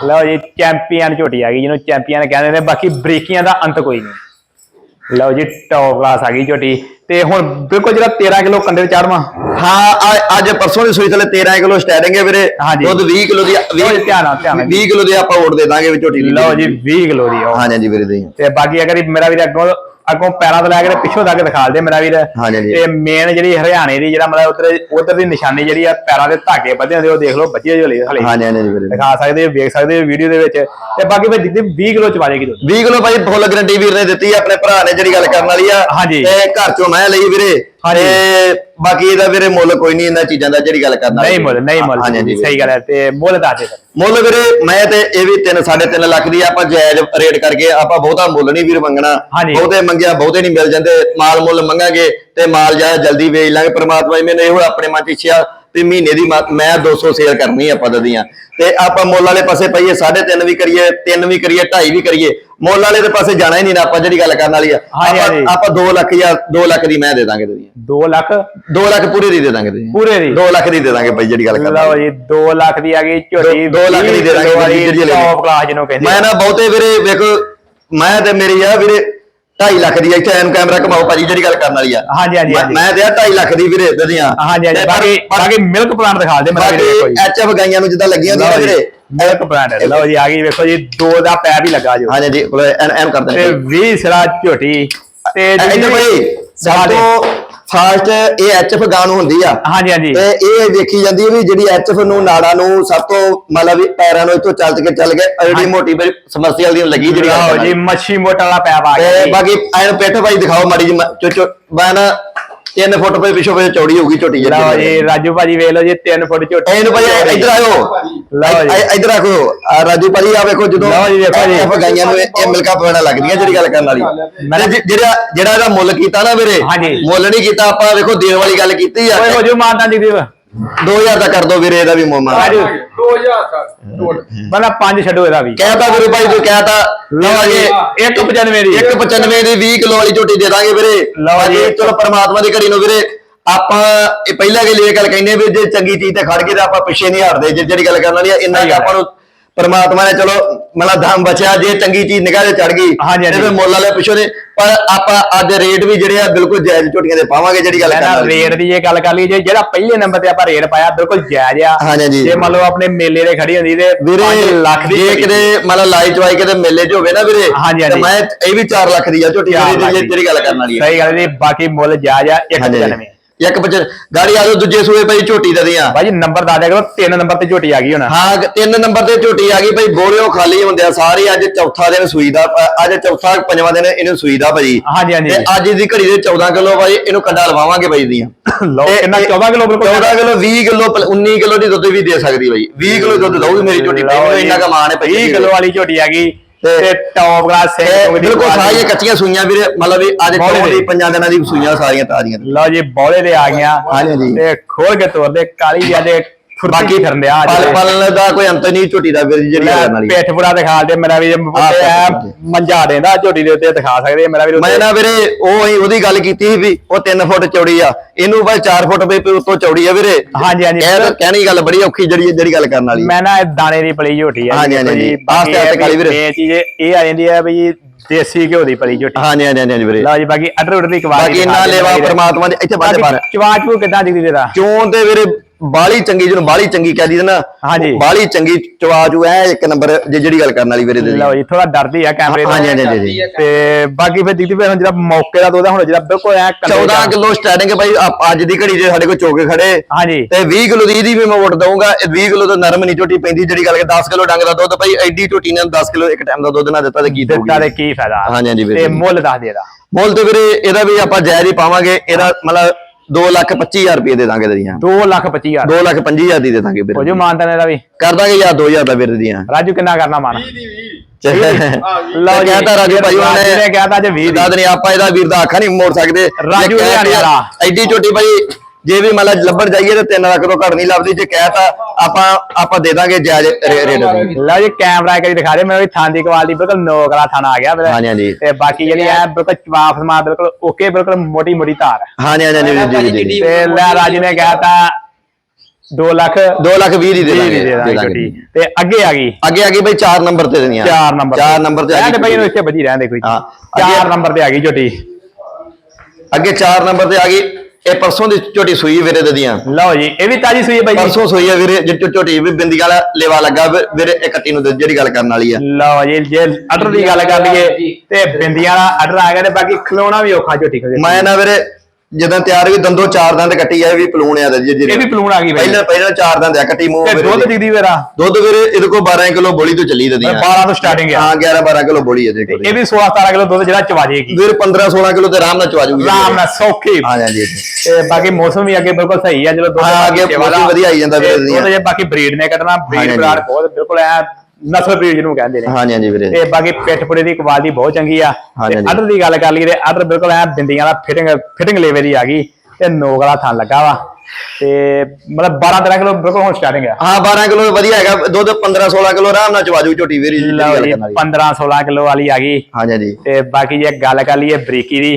ਲਓ ਜੀ ਚੈਂਪੀਅਨ ਝੋਟੀ ਆ ਗਈ ਜਿਹਨੂੰ ਚੈਂਪੀਅਨ ਕਹਿੰਦੇ ਨੇ। ਬਾਕੀ ਬਰੀਕੀਆਂ ਦਾ ਅੰਤ ਕੋਈ ਨਹੀਂ। ਲਓ ਜੀ ਟੌਪ ਕਲਾਸ ਆ ਗਈ ਝੋਟੀ। ਤੇ ਹੁਣ ਬਿਲਕੁਲ ਜਿਹੜਾ 13 ਕਿਲੋ ਕੰਡੇ ਤੇ ਚੜਵਾ ਹਾਂ ਅੱਜ ਪਰਸੋਂ ਦੀ ਸੂਈ ਥਲੇ 13 ਕਿਲੋ ਸਟੈਰਿੰਗ ਹੈ ਵੀਰੇ। ਹਾਂਜੀ। ਦੁੱਧ 20 ਕਿਲੋ ਦੀ ਓਏ, ਧਿਆਨ ਨਾਲ, ਧਿਆਨ ਨਾਲ। 20 ਕਿਲੋ ਦੀ ਆਪਾਂ ਓਟ ਦੇ ਦਾਂਗੇ ਵੀ ਝੋਟੀ ਦੀ। ਲਓ ਜੀ 20 ਕਿਲੋ ਦੀ ਉਹ। ਹਾਂਜੀ ਹਾਂਜੀ ਵੀਰੇ ਦੀ ਤੇ ਬਾਕੀ ਅਗਰ ਇਹ ਮੇਰਾ ਵੀਰ ਅੱਗੋਂ ਅੱਗੋਂ ਪੈਰਾਂ ਤੋਂ ਲੈ ਕੇ ਪਿੱਛੋਂ ਤੱਕ ਦਿਖਾ ਦੇ ਮੇਰਾ ਵੀਰ। ਤੇ ਮੇਨ ਜਿਹੜੀ ਹਰਿਆਣੇ ਦੀ ਜਿਹੜਾ ਮਤਲਬ ਉਧਰ ਉਧਰ ਦੀ ਨਿਸ਼ਾਨੀ ਜਿਹੜੀ ਆ ਪੈਰਾਂ ਦੇ ਧਾਗੇ ਬੱਧੇ ਹੁੰਦੇ ਉਹ ਦੇਖ ਲਓ ਬੱਚੇ ਹਲੇ ਹਲੇ ਹਾਂਜੀ ਹਾਂਜੀ ਵੀਰੇ। ਦਿਖਾ ਸਕਦੇ ਹੋ ਵੇਖ ਸਕਦੇ ਹੋ ਵੀਡੀਓ ਦੇ ਵਿੱਚ ਤੇ ਬਾਕੀ ਫਿਰ ਜਿੱਦੇ 20 ਕਿਲੋ ਚ ਵਾਜੇਗੀ ਦੁੱਧ 20 ਕਿਲੋ ਭਾਈ ਫੁੱਲ ਗਰੰਟੀ ਵੀਰ ਨੇ ਦਿੱਤੀ ਆ, ਆਪਣੇ ਭਰਾ ਨੇ ਜਿਹੜੀ ਗੱਲ ਕਰਨ ਵਾਲੀ ਆ ਹਾਂਜੀ। ਤੇ ਘਰ ਚੋਂ ਮੈਂ ਲਈ ਵੀਰੇ ਹਾਂਜੀ। ਤੇ ਬਾਕੀ ਇਹਦਾ ਵੀਰੇ ਮੁੱਲ ਕੋਈ ਨਹੀਂ ਇਹਨਾਂ ਚੀਜ਼ਾਂ ਦਾ ਜਿਹੜੀ ਗੱਲ ਕਰਨ ਨਹੀਂ ਮੁੱਲ ਨਹੀਂ ਮੁੱਲ ਹਾਂਜੀ ਹਾਂਜੀ ਸਹੀ ਗੱਲ ਹੈ ਤੇ ਮੁੱਲ ਦੱਸ ਦੇ ਫਿਰ। ਮੁੱਲ ਵੀਰੇ ਮੈਂ ਤੇ ਇਹ ਵੀ 3 3.5 ਲੱਖ ਦੀ ਆਪਾਂ ਜਾਇਜ਼ ਰੇਟ ਕਰਕੇ ਆਪਾਂ ਬਹੁਤਾ ਮੁੱਲ ਨਹੀਂ ਵੀਰ ਮੰਗਣਾ। ਹਾਂਜੀ। ਬਹੁਤੇ ਮੰਗਿਆ ਬਹੁਤੇ ਨਹੀਂ ਮਿਲ ਜਾਂਦੇ। ਮਾਲ ਮੁੱਲ ਮੰਗਾਂਗੇ ਤੇ ਮਾਲ ਜਾਇਆ ਜਲਦੀ ਵੇਚ ਲਾਂਗੇ। ਪ੍ਰਮਾਤਮਾ ਜੀ ਮੈਨੂੰ ਇਹੋ ਆਪਣੇ ਮਨ ਚ ਇੱਛਾ ਵੀ ਮਹੀਨੇ ਦੀ ਮ- ਮੈਂ 200 ਸੇਲ ਕਰਨੀ ਆ ਪਦ ਦੀਆਂ। ਤੇ ਆਪਾਂ ਮੁੱਲ ਵਾਲੇ ਪਾਸੇ ਪਈਏ 3.5 ਵੀ ਕਰੀਏ 3 ਵੀ ਕਰੀਏ 2.5 ਵੀ ਕਰੀਏ। ਮੁੱਲ ਵਾਲੇ ਦੇ ਪਾਸੇ ਜਾਣਾ ਹੀ ਨਹੀਂ ਨਾ ਆਪਾਂ ਜਿਹੜੀ ਗੱਲ ਕਰਨ ਵਾਲੀ ਆ। ਹਾਂਜੀ, ਆਪਾਂ ਹਾਂਜੀ। ਆਪਾਂ 2 ਲੱਖ ਜਾਂ 2 ਲੱਖ ਦੀ ਮੈਂ ਦੇ ਦਾਂਗੇ ਤੁਸੀਂ 2 ਲੱਖ? 2 ਲੱਖ ਪੂਰੇ ਦੀ ਦੇ ਦਾਂਗੇ ਤੁਸੀਂ ਪੂਰੇ ਦੀ? 2 ਲੱਖ ਦੀ ਦੇ ਦਾਂਗੇ ਭਾਈ ਜਿਹੜੀ ਗੱਲ ਕਰਨ ਲਓ ਵਾਲੀ ਜੀ 2 ਲੱਖ ਦੀ ਆ ਗਈ ਝੋਟੀ ਦੋ- ਦੋ ਲੱਖ ਦੀ ਦੇ ਦਾਂਗੇ ਜਿਹੜੀ ਜਿਹੜੀ ਟੌਪ ਕਲਾਸ ਜਿਹਨੂੰ ਕਹਿੰਦੇ ਮੈਂ ਨਾ ਬਹੁਤੇ ਵੀਰੇ ਵੇਖੋ ਮੈਂ ਤੇ ਮੇਰੀ ਆ ਵੀਰੇ 2.5 ਲੱਖ ਦੀ ਇੱਥੇ ਐਨ ਕੈਮਰਾ ਘਮਾਓ ਭਾਜੀ ਜਿਹੜੀ ਗੱਲ ਕਰਨ ਵਾਲੀ ਆ। ਹਾਂਜੀ, ਹਾਂਜੀ, ਮੈਂ- ਹਾਂਜੀ। ਮੈਂ ਤੇ ਆ 2.5 ਲੱਖ ਦੀ ਵੀਰੇ ਦਦੀਆਂ ਹਾਂਜੀ ਹਾਂਜੀ। ਬਾਕੀ ਬਾਕੀ ਮਿਲਕ ਪਲਾਂਟ ਦਿਖਾ ਦੇ ਮੇਰਾ ਵੀਰ ਦੇਖੋ ਜੀ। ਐਚਐਫ ਗਾਈਆਂ ਨੂੰ ਜਿੱਦਾਂ ਲੱਗੀਆਂ ਹੁੰਦੀਆਂ ਲਓ ਨਾ ਜੀ ਵੀਰੇ ਮਿਲਕ ਪਲਾਂਟ ਲਓ ਜੀ ਆ ਗਈ ਵੇਖੋ ਜੀ 2 ਦਾ ਪੈ ਵੀ ਲੱਗਾ ਜੋ। ਹਾਂਜੀ ਜੀ ਕੋਲੇ ਐਨ ਐਨ ਕਰ ਤੇ ਦਿੰਦੇ 20 ਸਿਰਾ ਝੋਟੀ। ਤੇ ਇੱਧਰ ਭਾਈ ਦੇ। ਫਾਸਟ ਇਹ ਐਚਐਫ ਗਾਂ ਨੂੰ ਹੁੰਦੀ ਆ ਹਾਂਜੀ ਹਾਂਜੀ ਤੇ ਇਹ ਵੇਖੀ ਜਾਂਦੀ ਵੀ ਜਿਹੜੀ ਐਚਐਫ ਨੂੰ ਨਾੜਾਂ ਨੂੰ ਸਭ ਤੋਂ ਮਤਲਬ ਪੈਰਾਂ ਨੂੰ ਇੱਥੋਂ ਚੱਲ ਕੇ ਚੱਲ ਗਏ ਹਾਂਜੀ। ਮੋਟੀ ਬਈ ਸਮਰਸੀਅਲ ਦੀ ਲੱਗੀ ਜਿਹੜੀ ਕਰਨ ਜੀ। ਮੱਛੀ ਮੋਟਾ ਵਾਲਾ ਪੈਪ ਆ ਗਿਆ ਤੇ। ਬਾਕੀ ਐਨ ਪਿੱਠ ਭਾਈ ਦਿਖਾਓ ਮਾੜੀ ਜੀ ਚੋ ਮੈਂ ਨਾ 3 ਫੁੱਟ ਪਏ ਪਿੱਛੋਂ ਪਏ ਚੌੜੀ ਹੋਊਗੀ ਝੋਟੀ ਜਿਹੜੀ ਲਓ ਜੀ ਰਾਜੂ ਭਾਜੀ ਵੇਖ ਲਓ ਜੀ 3 ਫੁੱਟ ਝੋਟੀ ਇਹਨੂੰ ਭਾਈ ਇੱਧਰ ਆਇਓ ਇੱਧਰ ਆਖੋ ਆ ਰਾਜੂ ਭਾਈ ਆ ਵੇਖੋ ਜਦੋਂ ਲਓ ਜੀ, ਵੇਖੋ ਜੀ। ਇਹ ਗਾਈਆਂ ਨੂੰ ਇਹ ਮਿਲਕਾ ਪੈਣਾ ਲੱਗਦੀਆਂ ਜਿਹੜੀ ਗੱਲ ਕਰਨ ਵਾਲੀ। ਜਿਹੜਾ ਜਿਹੜਾ ਇਹਦਾ ਮੁੱਲ ਕੀਤਾ ਨਾ ਵੀਰੇ। ਮੁੱਲ ਨਹੀਂ ਕੀਤਾ ਆਪਾਂ ਵੇਖੋ ਦੇਣ ਵਾਲੀ ਗੱਲ ਕੀਤੀ ਆ। ਓਏ ਹੋ ਜੋ ਮਾਨਤਾ ਜੀ ਦੀਪ 2000 ਦਾ ਕਰ ਦੋ ਵੀਰੇ ਇਹਦਾ ਵੀ ਮੋਮਾ ਰਾਜੂ 2000 ਤੱਕ ਟੋਟਲ ਬਣਾ 5 ਛੱਡੋ ਇਹਦਾ ਵੀ। ਕਹਿਤਾ ਵੀਰੇ ਭਾਈ ਤੂੰ ਕਹਿਤਾ ਲਓ ਜੀ 195 ਦੀ। 195 ਦੀ 20 ਕਿਲੋ ਵਾਲੀ ਝੋਟੀ ਦੇ ਦਾਂਗੇ ਵੀਰੇ। ਲਓ ਜੀ। ਚਲੋ ਪਰਮਾਤਮਾ ਦੀ ਘੜੀ ਨੂੰ ਵੀਰੇ ਆਪਾਂ ਇਹ ਪਹਿਲਾਂ ਕਿ ਲਈ ਗੱਲ ਕਹਿੰਦੇ ਆ ਵੀ ਜੇ ਚੰਗੀ ਚੀਜ਼ ਤੇ ਖੜ ਗਏ ਤਾਂ ਆਪਾਂ ਪਿੱਛੇ ਨਹੀਂ ਹਟਦੇ। ਜੇ ਜਿਹੜੀ ਗੱਲ ਕਰਨ ਵਾਲੀ ਆ ਇੰਨਾ ਕਿ ਗੱਲ ਆਪਾਂ ਨੂੰ ਪਰਮਾਤਮਾ ਨੇ ਚਲੋ ਮਤਲਬ ਦਮ ਬਚਿਆ ਜੇ ਚੰਗੀ ਚੀਜ਼ ਨਿਗਾਹ ਤੇ ਚੜ ਗਈ ਹਾਂਜੀ, ਹਾਂਜੀ। ਤੇ ਫਿਰ ਮੁੱਲ ਵਾਲੇ ਪਿੱਛੋਂ ਨੇ ਪਰ ਆਪਾਂ ਅੱਜ ਰੇਟ ਵੀ ਜਿਹੜੇ ਆ ਬਿਲਕੁਲ ਜਾਇਜ਼ ਝੋਟੀਆਂ ਦੇ ਪਾਵਾਂਗੇ ਜਿਹੜੀ ਗੱਲ ਕਰਨ ਨਾ ਵਾਲੀ ਰੇਟ ਦੀ ਜੇ ਗੱਲ ਕਰ ਲਈ ਜੇ ਜਿਹੜਾ ਪਹਿਲੇ ਨੰਬਰ ਤੇ ਆਪਾਂ ਰੇਟ ਪਾਇਆ ਬਿਲਕੁਲ ਜਾਇਜ਼ ਆ। ਹਾਂਜੀ, ਹਾਂਜੀ। ਜੇ ਮੰਨ ਲਓ ਆਪਣੇ ਮੇਲੇ ਦੇ ਖੜੀ ਹੁੰਦੀ ਤੇ ਵੀਰੇ 5 ਲੱਖ ਦੀ ਜੇ ਕਿਤੇ ਮਤਲਬ ਲਾਈ ਚਵਾਈ ਕਿਤੇ ਮੇਲੇ 'ਚ ਹੋਵੇ ਨਾ ਵੀਰੇ ਹਾਂਜੀ, ਤੇ ਹਾਂਜੀ। ਮੈਂ ਇਹ ਵੀ 4 ਲੱਖ ਦੀ ਆ ਝੋਟੀ ਚਾਰ ਜਿਹੜੀ ਲੱਖ ਜਿਹੜੀ- ਜਿਹੜੀ ਗੱਲ ਕਰਨ ਵਾਲੀ ਹੈ ਸਹੀ ਗੱਲ ਜੀ ਬਾਕੀ ਮੁੱਲ ਜਾਇਜ਼ ਆ 195 ਇੱਕ ਬੱਚੇ ਗਾੜੀ ਆ ਜਾਓ ਦੂਜੇ ਸੂਏ ਪਈ ਝੋਟੀ ਦੇ ਦੀਆਂ। ਬਾਜੀ ਨੰਬਰ ਦੱਸ ਦਿਆ ਕਰੋ ਤਿੰਨ ਨੰਬਰ ਤੇ ਝੋਟੀ ਆ ਗਈ ਹੁਣ। ਹਾਂ ਤਿੰਨ ਨੰਬਰ ਤੇ ਝੋਟੀ ਆ ਗਈ ਭਾਈ ਬੋਲਿਓ ਖਾਲੀ ਹੁੰਦੇ ਆ ਸਾਰੇ ਅੱਜ ਚੌਥਾ ਦਿਨ ਸੂਈ ਦਾ ਅੱਜ ਚੌਥਾ ਪੰਜਵਾਂ ਦਿਨ ਇਹਨੂੰ ਸੂਈ ਦਾ ਭਾਜੀ। ਹਾਂਜੀ ਹਾਂਜੀ। ਤੇ ਅੱਜ ਦੀ ਘੜੀ ਦੇ 14 ਕਿਲੋ ਭਾਈ ਇਹਨੂੰ ਕੰਡਾ ਲਵਾਵਾਂਗੇ ਭਾਈ ਦੀਆਂ। ਲਓ ਕਿੰਨਾ ਇਹ 14 ਕਿਲੋ ਬਿਲਕੁਲ 14 ਕਿਲੋ 20 ਕਿਲੋ 19 ਕਿਲੋ ਦੀ ਦੁੱਧ ਵੀ ਦੇ ਸਕਦੀ ਭਾਈ। 20 ਕਿਲੋ ਦੁੱਧ ਦਊਗੀ ਮੇਰੀ ਝੋਟੀ ਭਾਈ ਇੰਨਾ ਕੁ ਮਾਣ ਹੈ ਭਾਈ। 20 ਕਿਲੋ ਵਾਲੀ ਝੋਟੀ ਆ ਗਈ। ਤੇ- ਤੇ ਟੌਪ ਕਲਾਸ ਤੇ ਸਿੰਘ ਬਿਲਕੁਲ ਸਾਰੀਆਂ ਕੱਚੀਆਂ ਸੂਈਆਂ ਵੀਰੇ ਮਤਲਬ ਵੀ ਅੱਜ ਚੌਂ ਦੇ। ਪੰਜਾਂ ਦਿਨਾਂ ਦੀ ਸੂਈਆਂ ਸਾਰੀਆਂ ਤਾਜ਼ੀਆਂ ਲਓ ਜੀ ਬੌਲੇ ਦੇ ਆ ਗਈਆਂ ਹਾਂਜੀ। ਤੇ ਖੋਲ ਕੇ ਤੋਰ ਦੇ ਕਾਲੀ ਅਜੇ ਬਾਕੀ ਫਿਰਦੇ ਆ ਪਲ ਪਲ ਦਾ। ਕੋਈ ਅੰਤ ਨਹੀਂ ਝੋਟੀ ਦਾ ਵੀਰ ਜੀ ਜਿਹੜੀ ਗੱਲ ਵਾਲੀ ਪੇਠ ਪੁੜਾ ਦਿਖਾ ਦੇ ਮੇਰਾ ਵੀ ਪੇਠ ਮੰਜਾ ਦੇਂਦਾ ਝੋਟੀ ਦੇ ਉੱਤੇ ਦਿਖਾ ਸਕਦੇ ਆ, ਮੇਰਾ ਵੀ ਮੈਂ ਨਾ ਵੀਰੇ ਉਹ ਹੀ ਉਹਦੀ ਗੱਲ ਕੀਤੀ ਸੀ ਵੀ ਉਹ 3 ਫੁੱਟ ਚੌੜੀ ਆ। ਇਹਨੂੰ ਬਾਈ 4 ਫੁੱਟ ਵੀ ਉੱਤੋਂ ਚੌੜੀ ਆ ਵੀਰੇ। ਹਾਂਜੀ ਹਾਂਜੀ। ਇਹ ਤਾਂ ਕਹਿਣੀ ਗੱਲ ਬੜੀ ਔਖੀ ਜਿਹੜੀ ਜਿਹੜੀ ਗੱਲ ਕਰਨ ਵਾਲੀ ਮੈਂ ਨਾ ਇਹ ਦਾਣੇ ਦੀ ਪਲੀ ਝੋਟੀ ਆ ਹਾਂਜੀ, ਹਾਂਜੀ। ਬਾਕੀ ਆਸਤੇ ਆਸਤੇ ਕਾਲੀ ਵੀਰੇ। ਇਹ ਚੀਜ਼ ਇਹ ਆ ਜਾਂਦੀ ਹੈ ਵੀ ਦੇਸੀ ਘਿਓ ਦੀ ਪਲੀ ਝੋਟੀ। ਹਾਂਜੀ ਹਾਂਜੀ ਹਾਂਜੀ ਵੀਰੇ। ਲਓ ਜੀ ਬਾਕੀ ਅਡਰ ਉਡਰ ਦੀ ਕਵਾਲੀ ਬਾਕੀ ਇੰਨਾ ਲੇਵਾ ਪ੍ਰਮਾਤਮਾ ਦੇ ਇੱਥੇ ਬਾਅਦ ਪਰ ਚਵਾਚ ਕਿੱਦਾਂ ਦਿਖਦੀ ਤੇਰਾ? ਚੋਣ ਤੇ ਵੀਰੇ ਬਾਲੀ ਚੰਗੀ ਜਿਹਨੂੰ ਬਾਲੀ ਚੰਗੀ ਕਹਿ ਦੀ ਨਾ ਹਾਂਜੀ। ਬਾਲੀ ਚੰਗੀ ਚਵਾਜੂ ਐ ਇੱਕ ਨੰਬਰ ਜੇ ਜਿਹੜੀ ਗੱਲ ਕਰਨ ਵਾਲੀ ਵੀਰੇ ਦੀ ਲਓ ਜੀ ਥੋੜਾ ਡਰਦੀ ਆ ਕੈਮਰੇ ਹਾਂਜੀ, ਹਾਂਜੀ, ਹਾਂਜੀ, ਹਾਂਜੀ। ਤੇ ਬਾਕੀ ਫਿਰ ਦੀਦੀ ਫਿਰ ਹੁਣ ਜਿਹੜਾ ਮੌਕੇ ਦਾ ਦੋਦਾ ਹੁਣ ਜਿਹੜਾ ਬਿਲਕੁਲ ਐ 14 ਕਿਲੋ ਸਟਾਰਟਿੰਗ ਭਾਈ ਆਪ- ਅੱਜ ਦੀ ਘੜੀ ਜੇ ਸਾਡੇ ਕੋਲ ਚੋਕੇ ਖੜੇ। ਹਾਂਜੀ। ਤੇ 20 ਕਿਲੋ ਦੀ ਇਹਦੀ ਵੀ ਮੈਂ ਵੋਟ ਦਊਂਗਾ ਇਹ 20 ਕਿਲੋ ਤੋਂ ਨਰਮ ਨਹੀਂ ਝੋਟੀ ਪੈਂਦੀ ਜਿਹੜੀ ਗੱਲ ਕਿ 10 ਕਿਲੋ ਡੰਗ ਦਾ ਦੁੱਧ ਭਾਈ ਐਡੀ ਝੋਟੀ ਨੇ 10 ਕਿਲੋ ਇੱਕ ਟਾਈਮ ਦਾ ਦੁੱਧ ਨਾ ਦਿੱਤਾ ਤੇ ਕੀ ਦਿੱਤਾ ਦਊਗੀ। ਤੇ ਕੀ ਫਾਇਦਾ। ਹਾਂਜੀ, ਹਾਂਜੀ। ਤੇ ਮੁੱਲ ਦੱਸ ਦੇ ਇਹਦਾ। ਮੁੱਲ ਤੇ ਵੀਰੇ ਇਹਦਾ ਵੀ ਆਪਾਂ ਜਾਇਜ਼ ਹੀ ਪਾਵਾਂਗੇ ਇਹਦਾ ਮਤਲਬ 2 ਲੱਖ 25000 ਰੁਪਏ ਦੇ ਦਾਂਗੇ ਇਹਦੀਆਂ 2 ਲੱਖ 25 ਹਜ਼ਾਰ। 2 ਲੱਖ 25000 ਦੀ ਦੇ ਦਾਂਗੇ ਹੋ ਵੀਰੇ ਜੋ ਮਾਨਤਾ ਨੇ ਦਾ ਵੀ। ਕਰ ਦਾਂਗੇ ਯਾਰ 2000 ਦਾ ਵੀਰੇ ਦੀਆਂ। ਰਾਜੂ ਕਿੰਨਾ ਕਰਨਾ ਮਾਨ? ਲਓ ਜੀ ਕਹਤਾ ਰਾਜੂ ਭਾਈ ਰਾਜੂ ਨੇ ਉਹਨੇ ਕਹਿਤਾ ਜੇ 20 ਦੱਸ ਨਹੀਂ ਆਪਾਂ ਇਹਦਾ ਵੀਰ ਦਾ ਅੱਖਾਂ ਨਹੀਂ ਮੋੜ ਸਕਦੇ। ਰਾਜੂ ਜੇ ਹਰਿਆਣੇ। ਐਡੀ ਛੋਟੀ ਭਾਈ ਜੇ ਵੀ ਮਤਲਬ ਲੱਭਣ ਜਾਈਏ ਤੇ 3 ਲੱਖ ਤੋਂ ਘੱਟ ਨਹੀਂ ਲੱਭਦੀ ਜੇ ਕਹਿਤਾ ਆਪਾਂ ਆਪਾਂ ਦੇ ਦਾਂਗੇ ਜਾਇਜ਼ ਰੇ- ਰੇਟ ਲਓ ਜੀ ਕੈਮਰਾ ਕਰੀ ਦਿਖਾ ਦੇ ਮੇਰੇ ਥਾਂ ਦੀ ਕੁਆਲਿਟੀ ਬਿਲਕੁਲ ਨੋਕ ਵਾਲਾ ਥਾਣਾ ਆ ਗਿਆ। ਹਾਂਜੀ, ਹਾਂਜੀ। ਤੇ ਬਾਕੀ ਜਿਹੜੀ ਐ ਬਿਲਕੁਲ ਚਵਾਫ ਸਮਾ ਬਿਲਕੁਲ ਓਕੇ ਬਿਲਕੁਲ ਮੋਟੀ ਮੋਟੀ ਧਾਰ। ਹੈ। ਹਾਂਜੀ ਹਾਂਜੀ ਹਾਂਜੀ ਜੀ ਜੀ ਤੇ ਲੈ ਰਾਜੂ ਨੇ ਕਹਿਤਾ 2 ਲੱਖ 2 ਲੱਖ 20 ਦੀ ਦੇ ਵੀਹ ਦਾਂਗੇ ਦੀ ਤੇ ਅੱਗੇ ਆ ਗਈ। ਅੱਗੇ ਅੱਗੇ ਬਈ 4 ਨੰਬਰ ਤੇ ਦੇਣੀਆਂ 4 ਨੰਬਰ 4 ਨੰਬਰ ਤੇ ਆ ਰਹਿਣ ਦੇ ਗਈ ਬਈ ਇਹਨੂੰ ਇੱਥੇ ਵੱਜੀ ਰਹਿਣ ਦੇ ਕੋਈ। ਹਾਂ। 4 ਅੱਗੇ- ਨੰਬਰ ਤੇ ਆ ਗਈ ਝੋਟੀ ਅੱਗੇ 4 ਨੰਬਰ ਤੇ ਆ ਗਈ। ਇਹ ਪਰਸੋਂ ਦੀ ਝੋਟੀ ਸੂਈ ਵੀਰੇ ਦੇ ਦੀਆਂ। ਲਓ ਜੀ ਇਹ ਵੀ ਤਾਜੀ ਸੂਈ ਹੈ ਬਾਈ ਜੀ। ਪਰਸੋਂ ਸੂਈ ਆ ਵੀਰੇ ਜਿੱਟ ਝੋਟੀ ਵੀ ਬਿੰਦੀ ਵਾਲਾ ਲੇਵਾ ਲੱਗਾ ਵੀਰੇ ਇਹ ਕੱਟੀ ਨੂੰ ਜਿਹੜੀ ਗੱਲ ਕਰਨ ਵਾਲੀ ਆ। ਲਓ ਜੀ ਜੇ ਆਰਡਰ ਦੀ ਗੱਲ ਕਰ ਲਈਏ ਤੇ ਬਿੰਦੀਆਂ ਦਾ ਆਰਡਰ ਆ ਗਿਆ ਤੇ ਬਾਕੀ ਖਲੋਣਾ ਵੀ ਔਖਾ ਝੋਟੀ ਖੋਦੇ ਮੈਂ ਨਾ ਵੀਰੇ ਜਦੋਂ ਤਿਆਰ ਵੀ ਦੰਦੋ ਚਾਰ ਦੰਦ ਕੱਟੀ ਆ ਇਹ ਵੀ ਪਲੂਣ ਆ ਜੀ ਇਹ ਵੀ ਪਲੂਣ ਆ ਗਈ ਬਾਈ। ਪਹਿਲਾਂ ਪਹਿਲਾਂ ਚਾਰ ਦੰਦ ਆ ਕੱਟੀ ਮੂੰਹ ਤੇ ਦੁੱਧ ਦੀ। ਦਿਖਦੀ ਵੇਰਾ ਦੁੱਧ ਵੀਰੇ ਇਹਦੇ ਕੋਲ 12 ਕਿਲੋ ਬੋਲੀ ਤੋਂ ਚੱਲੀ ਦਦੀਆਂ 12 ਤੋਂ ਸਟਾਰਟਿੰਗ ਆ। ਹਾਂ 11 12 ਕਿਲੋ ਬੋਲੀ ਇਹਦੇ ਕੋਲ। ਇਹ ਵੀ 16 17 ਕਿਲੋ ਦੁੱਧ ਜਿਹੜਾ ਚਵਾ ਜੇਗੀ ਵੀਰ 15 16 ਕਿਲੋ ਤੇ ਆਰਾਮ ਨਾਲ ਚਵਾ ਜੂਗੀ ਆਰਾਮ ਨਾਲ ਸੌਖੀ। ਹਾਂ ਜੀ ਤੇ ਬਾਕੀ ਮੌਸਮ ਵੀ ਅੱਗੇ ਬਿਲਕੁਲ ਸਹੀ ਆ ਜਦੋਂ ਦੁੱਧ ਹਾਂ, ਅੱਗੇ। ਵਧੀਆ ਆਈ ਜਾਂਦਾ ਵੀਰੇ। ਦੁੱਧ ਜੇ ਬਾਕੀ ਬਰੀਡ ਨੇ ਕੱਢਣਾ ਬਰੀਡ। ਬਰਾੜ ਬਹੁਤ ਬਿਲਕੁਲ ਐ ਨਸਲ ਬਰੀਡ ਜਿਹਨੂੰ ਕਹਿੰਦੇ ਨੇ। ਹਾਂ ਜੀ ਵੀਰੇ। ਤੇ ਬਾਕੀ ਪਿੱਠ ਪੁੜੇ ਦੀ ਕੁਆਲਿਟੀ ਬਹੁਤ ਚੰਗੀ ਆ। ਹਾਂਜੀ, ਹਾਂਜੀ। ਆਰਡਰ ਦੀ ਗੱਲ ਕਰ ਲਈਏ ਤੇ ਆਰਡਰ ਬਿਲਕੁਲ ਐ ਬਿੰਦੀਆਂ ਦਾ ਫਿਟਿੰਗ ਫਿਟਿੰਗ ਲੈਵੇ ਦੀ ਆ ਗਈ ਤੇ ਨੋਕ ਵਾਲਾ ਥਣ ਲੱਗਾ ਵਾ। ਤੇ ਮਤਲਬ 12 13 ਕਿਲੋ ਬਿਲਕੁਲ ਹੁਣ ਸਟਾਰਟਿੰਗ ਆ। ਹਾਂ 12 ਕਿਲੋ ਵਧੀਆ ਹੈਗਾ। ਦੁੱਧ 15 16 ਕਿਲੋ ਆਰਾਮ ਨਾਲ ਚਵਾ ਜੂ ਝੋਟੀ ਵੀਰ ਜੀ ਜਿਹੜੀ ਲਓ ਗੱਲ ਜੀ ਕਰਨ ਵਾਲੀ 15 16 ਕਿਲੋ ਵਾਲੀ ਆ ਗਈ। ਹਾਂ ਜੀ ਤੇ ਬਾਕੀ ਜੇ ਗੱਲ ਕਰ ਲਈਏ ਬਰੀਕੀ ਦੀ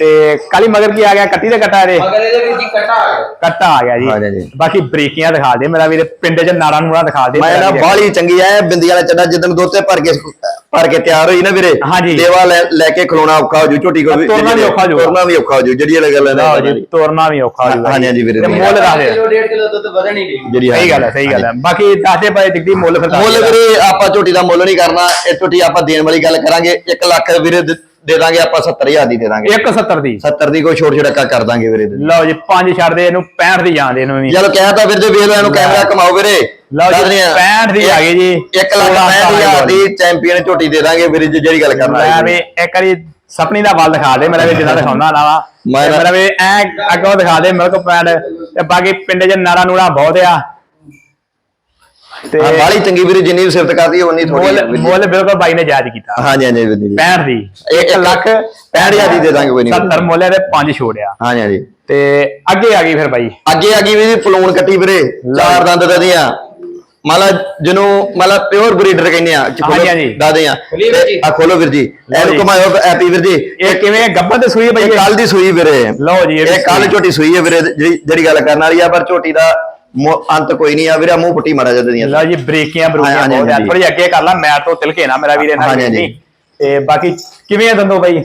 ਤੇ ਕਾਲੀ ਮਗਰ ਕੀ ਆ ਗਿਆ ਕੱਟੀ ਦੇ ਕੱਟਾ ਇਹਦੇ ਮਗਰ ਇਹਦੇ ਵਿੱਚ ਕੱਟਾ ਆ ਗਿਆ ਕੱਟਾ ਆ ਗਿਆ ਜੀ। ਬਾਕੀ ਬਰੀਕੀਆਂ ਦਿਖਾ ਦੇ ਮੇਰਾ ਵੀਰ ਪਿੰਡ 'ਚ ਨਾੜਾ ਨੂੜਾ ਦਿਖਾ ਦੇ ਮੈਂ ਨਾ। ਬਾਹਲੀ ਚੰਗੀ ਐ ਬਿੰਦੀ ਵਾਲਾ ਚੱਡਾ ਜਿੱਦਨ ਦੋਤੇ ਭਰ ਕੇ ਭਰ ਕੇ ਤਿਆਰ ਹੋਈ ਨਾ ਵੀਰੇ ਹਾਂਜੀ। ਦੇਵਾ ਲੈ ਲੈ ਕੇ ਖਲੋਣਾ ਔਖਾ ਹੋ ਜੂ ਝੋਟੀ ਕੋਲ ਵੀ ਤੁਰਨਾ ਵੀ ਔਖਾ ਹੋ ਜਾਊਗਾ। ਤੁਰਨਾ ਵੀ ਔਖਾ ਹੋ ਜੂ ਜਿਹੜੀ ਵਾਲੀ ਗੱਲ ਹੈ ਜੀ ਤੋਰਨਾ ਵੀ ਔਖਾ ਹੋ ਜੂਗਾ ਹਾਂਜੀ, ਹਾਂਜੀ ਵੀਰੇ। ਮੁੱਲ ਦੱਸ ਦੇ ਕਿਲੋ 1.5 ਕਿਲੋ ਦੁੱਧ ਵਧਣ ਹੀ ਨਹੀਂ ਜਿਹੜੀ ਸਹੀ ਗੱਲ ਹੈ ਸਹੀ ਗੱਲ ਹੈ ਬਾਕੀ ਦੱਸਦੇ ਪਏ ਦਿਖਦੀ ਮੁੱਲ ਫਿਰ ਮੁੱਲ। ਵੀਰੇ ਆਪਾਂ ਝੋਟੀ ਦਾ ਮੁੱਲ ਨਹੀਂ ਕਰਨਾ ਇਹ ਝੋਟੀ ਆਪਾਂ ਦੇਣ ਵਾਲੀ ਗੱਲ ਕਰਾਂਗੇ 1 ਲੱਖ ਵੀਰੇ ਦੇ ਦਾਂਗੇ ਆਪਾਂ 70000 ਦੀ ਦੇ ਦਾਂਗੇ। 170 ਦੀ। 70 ਦੀ ਕੋਈ ਛੋਟ ਛੜਕਾ ਕਰ ਦਾਂਗੇ ਵੀਰੇ ਦੇ। ਲਓ ਜੀ ਪੰਜ ਛੱਡ ਦੇ ਇਹਨੂੰ 65 ਦੀ ਜਾਣ ਦੇ ਇਹਨੂੰ ਵੀ। ਚਲੋ ਕਹਿ ਤਾ ਵੀਰ ਜੀ ਵੇਖ ਲਓ ਇਹਨੂੰ ਕੈਮਰਾ ਕਮਾਓ ਵੀਰੇ। ਲਓ ਜੀ, ਦੱਸ ਰਹੇ ਆ। 65 ਦੀ ਆ ਗਈ ਜੀ। 1 ਲੱਖ 65000 ਦੀ ਚੈਂਪੀਅਨ ਝੋਟੀ ਦੇ ਦਾਂਗੇ ਵੀਰੇ ਜੀ ਜਿਹੜੀ ਗੱਲ ਕਰਨਾ ਹੈ ਵੀ ਇੱਕ ਵਾਰੀ ਸਪਨੀ ਦਾ ਵੱਲ ਦਿਖਾ ਦੇ ਮੇਰਾ ਵੀ ਜਿੱਦਾਂ ਦਿਖਾਉਂਦਾ ਨਾ ਵਾ। ਮੇਰਾ ਵੀ ਐ ਅੱਗੋਂ ਦਿਖਾ ਦੇ ਮਿਲਕ ਪੈਂਡ ਤੇ ਬਾਕੀ ਪਿੰਡ 'ਚ ਨਾੜਾ ਨੂੜਾ ਬਹੁਤ ਆ। ਤੇ ਬਾਲੀ ਚੰਗੀ ਵੀਰੇ ਜਿੰਨੀ ਵੀ ਸਿਫਤ ਕਰਦੀ ਉਨੀ ਥੋੜੀ ਮੁੱਲ ਮੁੱਲ ਬਿਲਕੁਲ ਬਾਈ ਨੇ ਜਾਇਜ਼ ਕੀਤਾ। ਹਾਂਜੀ ਹਾਂਜੀ ਵੀਰ ਜੀ। 65 ਦੀ। ਇੱਕ 1 ਲੱਖ 65000 ਦੀ ਦੇ ਦਾਂਗੇ ਕੋਈ ਨਹੀਂ 70 ਮੁੱਲ ਦੇ 5 ਛੋੜਿਆ ਹਾਂਜੀ ਹਾਂਜੀ। ਤੇ ਅੱਗੇ ਆ ਗਈ ਫਿਰ ਬਾਈ। ਅੱਗੇ ਆ ਗਈ ਵੀਰੇ ਪਲੂਣ ਕੱਟੀ ਵੀਰੇ ਚਾਰ ਦੰਦ ਦੇ ਦੀਆਂ ਮਤਲਬ ਜਿਹਨੂੰ ਮਤਲਬ ਪਿਓਰ ਬਰੀਡਰ ਕਹਿੰਦੇ ਆ। ਦਾਦੇ ਆ। ਆ ਖੋਲੋ ਵੀਰ ਜੀ। ਇਹਨੂੰ ਜੀ। ਘੁਮਾਇਓ ਐਪੀ ਵੀਰ ਜੀ। ਇਹ ਕਿਵੇਂ ਗੱਬਨ ਤੇ ਸੂਈ ਹੈ ਇਹ ਬਈ ਕੱਲ ਦੀ ਸੂਈ ਵੀਰੇ। ਲਓ ਜੀ ਇਹ ਕੱਲ ਝੋਟੀ ਸੂਈ ਹੈ ਵੀਰੇ ਜਿਹੜੀ ਜਿਹੜੀ ਗੱਲ ਕਰਨ ਵਾਲੀ ਆ ਪਰ ਝੋਟੀ ਦਾ ਅੰਤ ਕੋਈ ਨਹੀਂ ਆ ਵੀਰੇ ਮੂੰਹ ਪੁੱਟੀ ਮਾਰਾ ਜਦੀਆਂ ਲਓ ਜੀ ਬ੍ਰੇਕੀਆਂ ਬਰੂਕੀਆਂ ਹਾਂਜੀ, ਬਹੁਤ ਆ ਹਾਂਜੀ। ਥੋੜੀ ਅੱਗੇ ਕਰ ਲਾ ਮੈਂ ਤੋਂ ਤਿਲਕੇ ਨਾ ਮੇਰਾ ਵੀਰ ਇਹਨਾਂ ਹਾਂਜੀ, ਹਾਂਜੀ। ਦੀ ਤੇ ਬਾਕੀ ਕਿਵੇਂ ਆ ਦੰਦੋ ਬਾਈ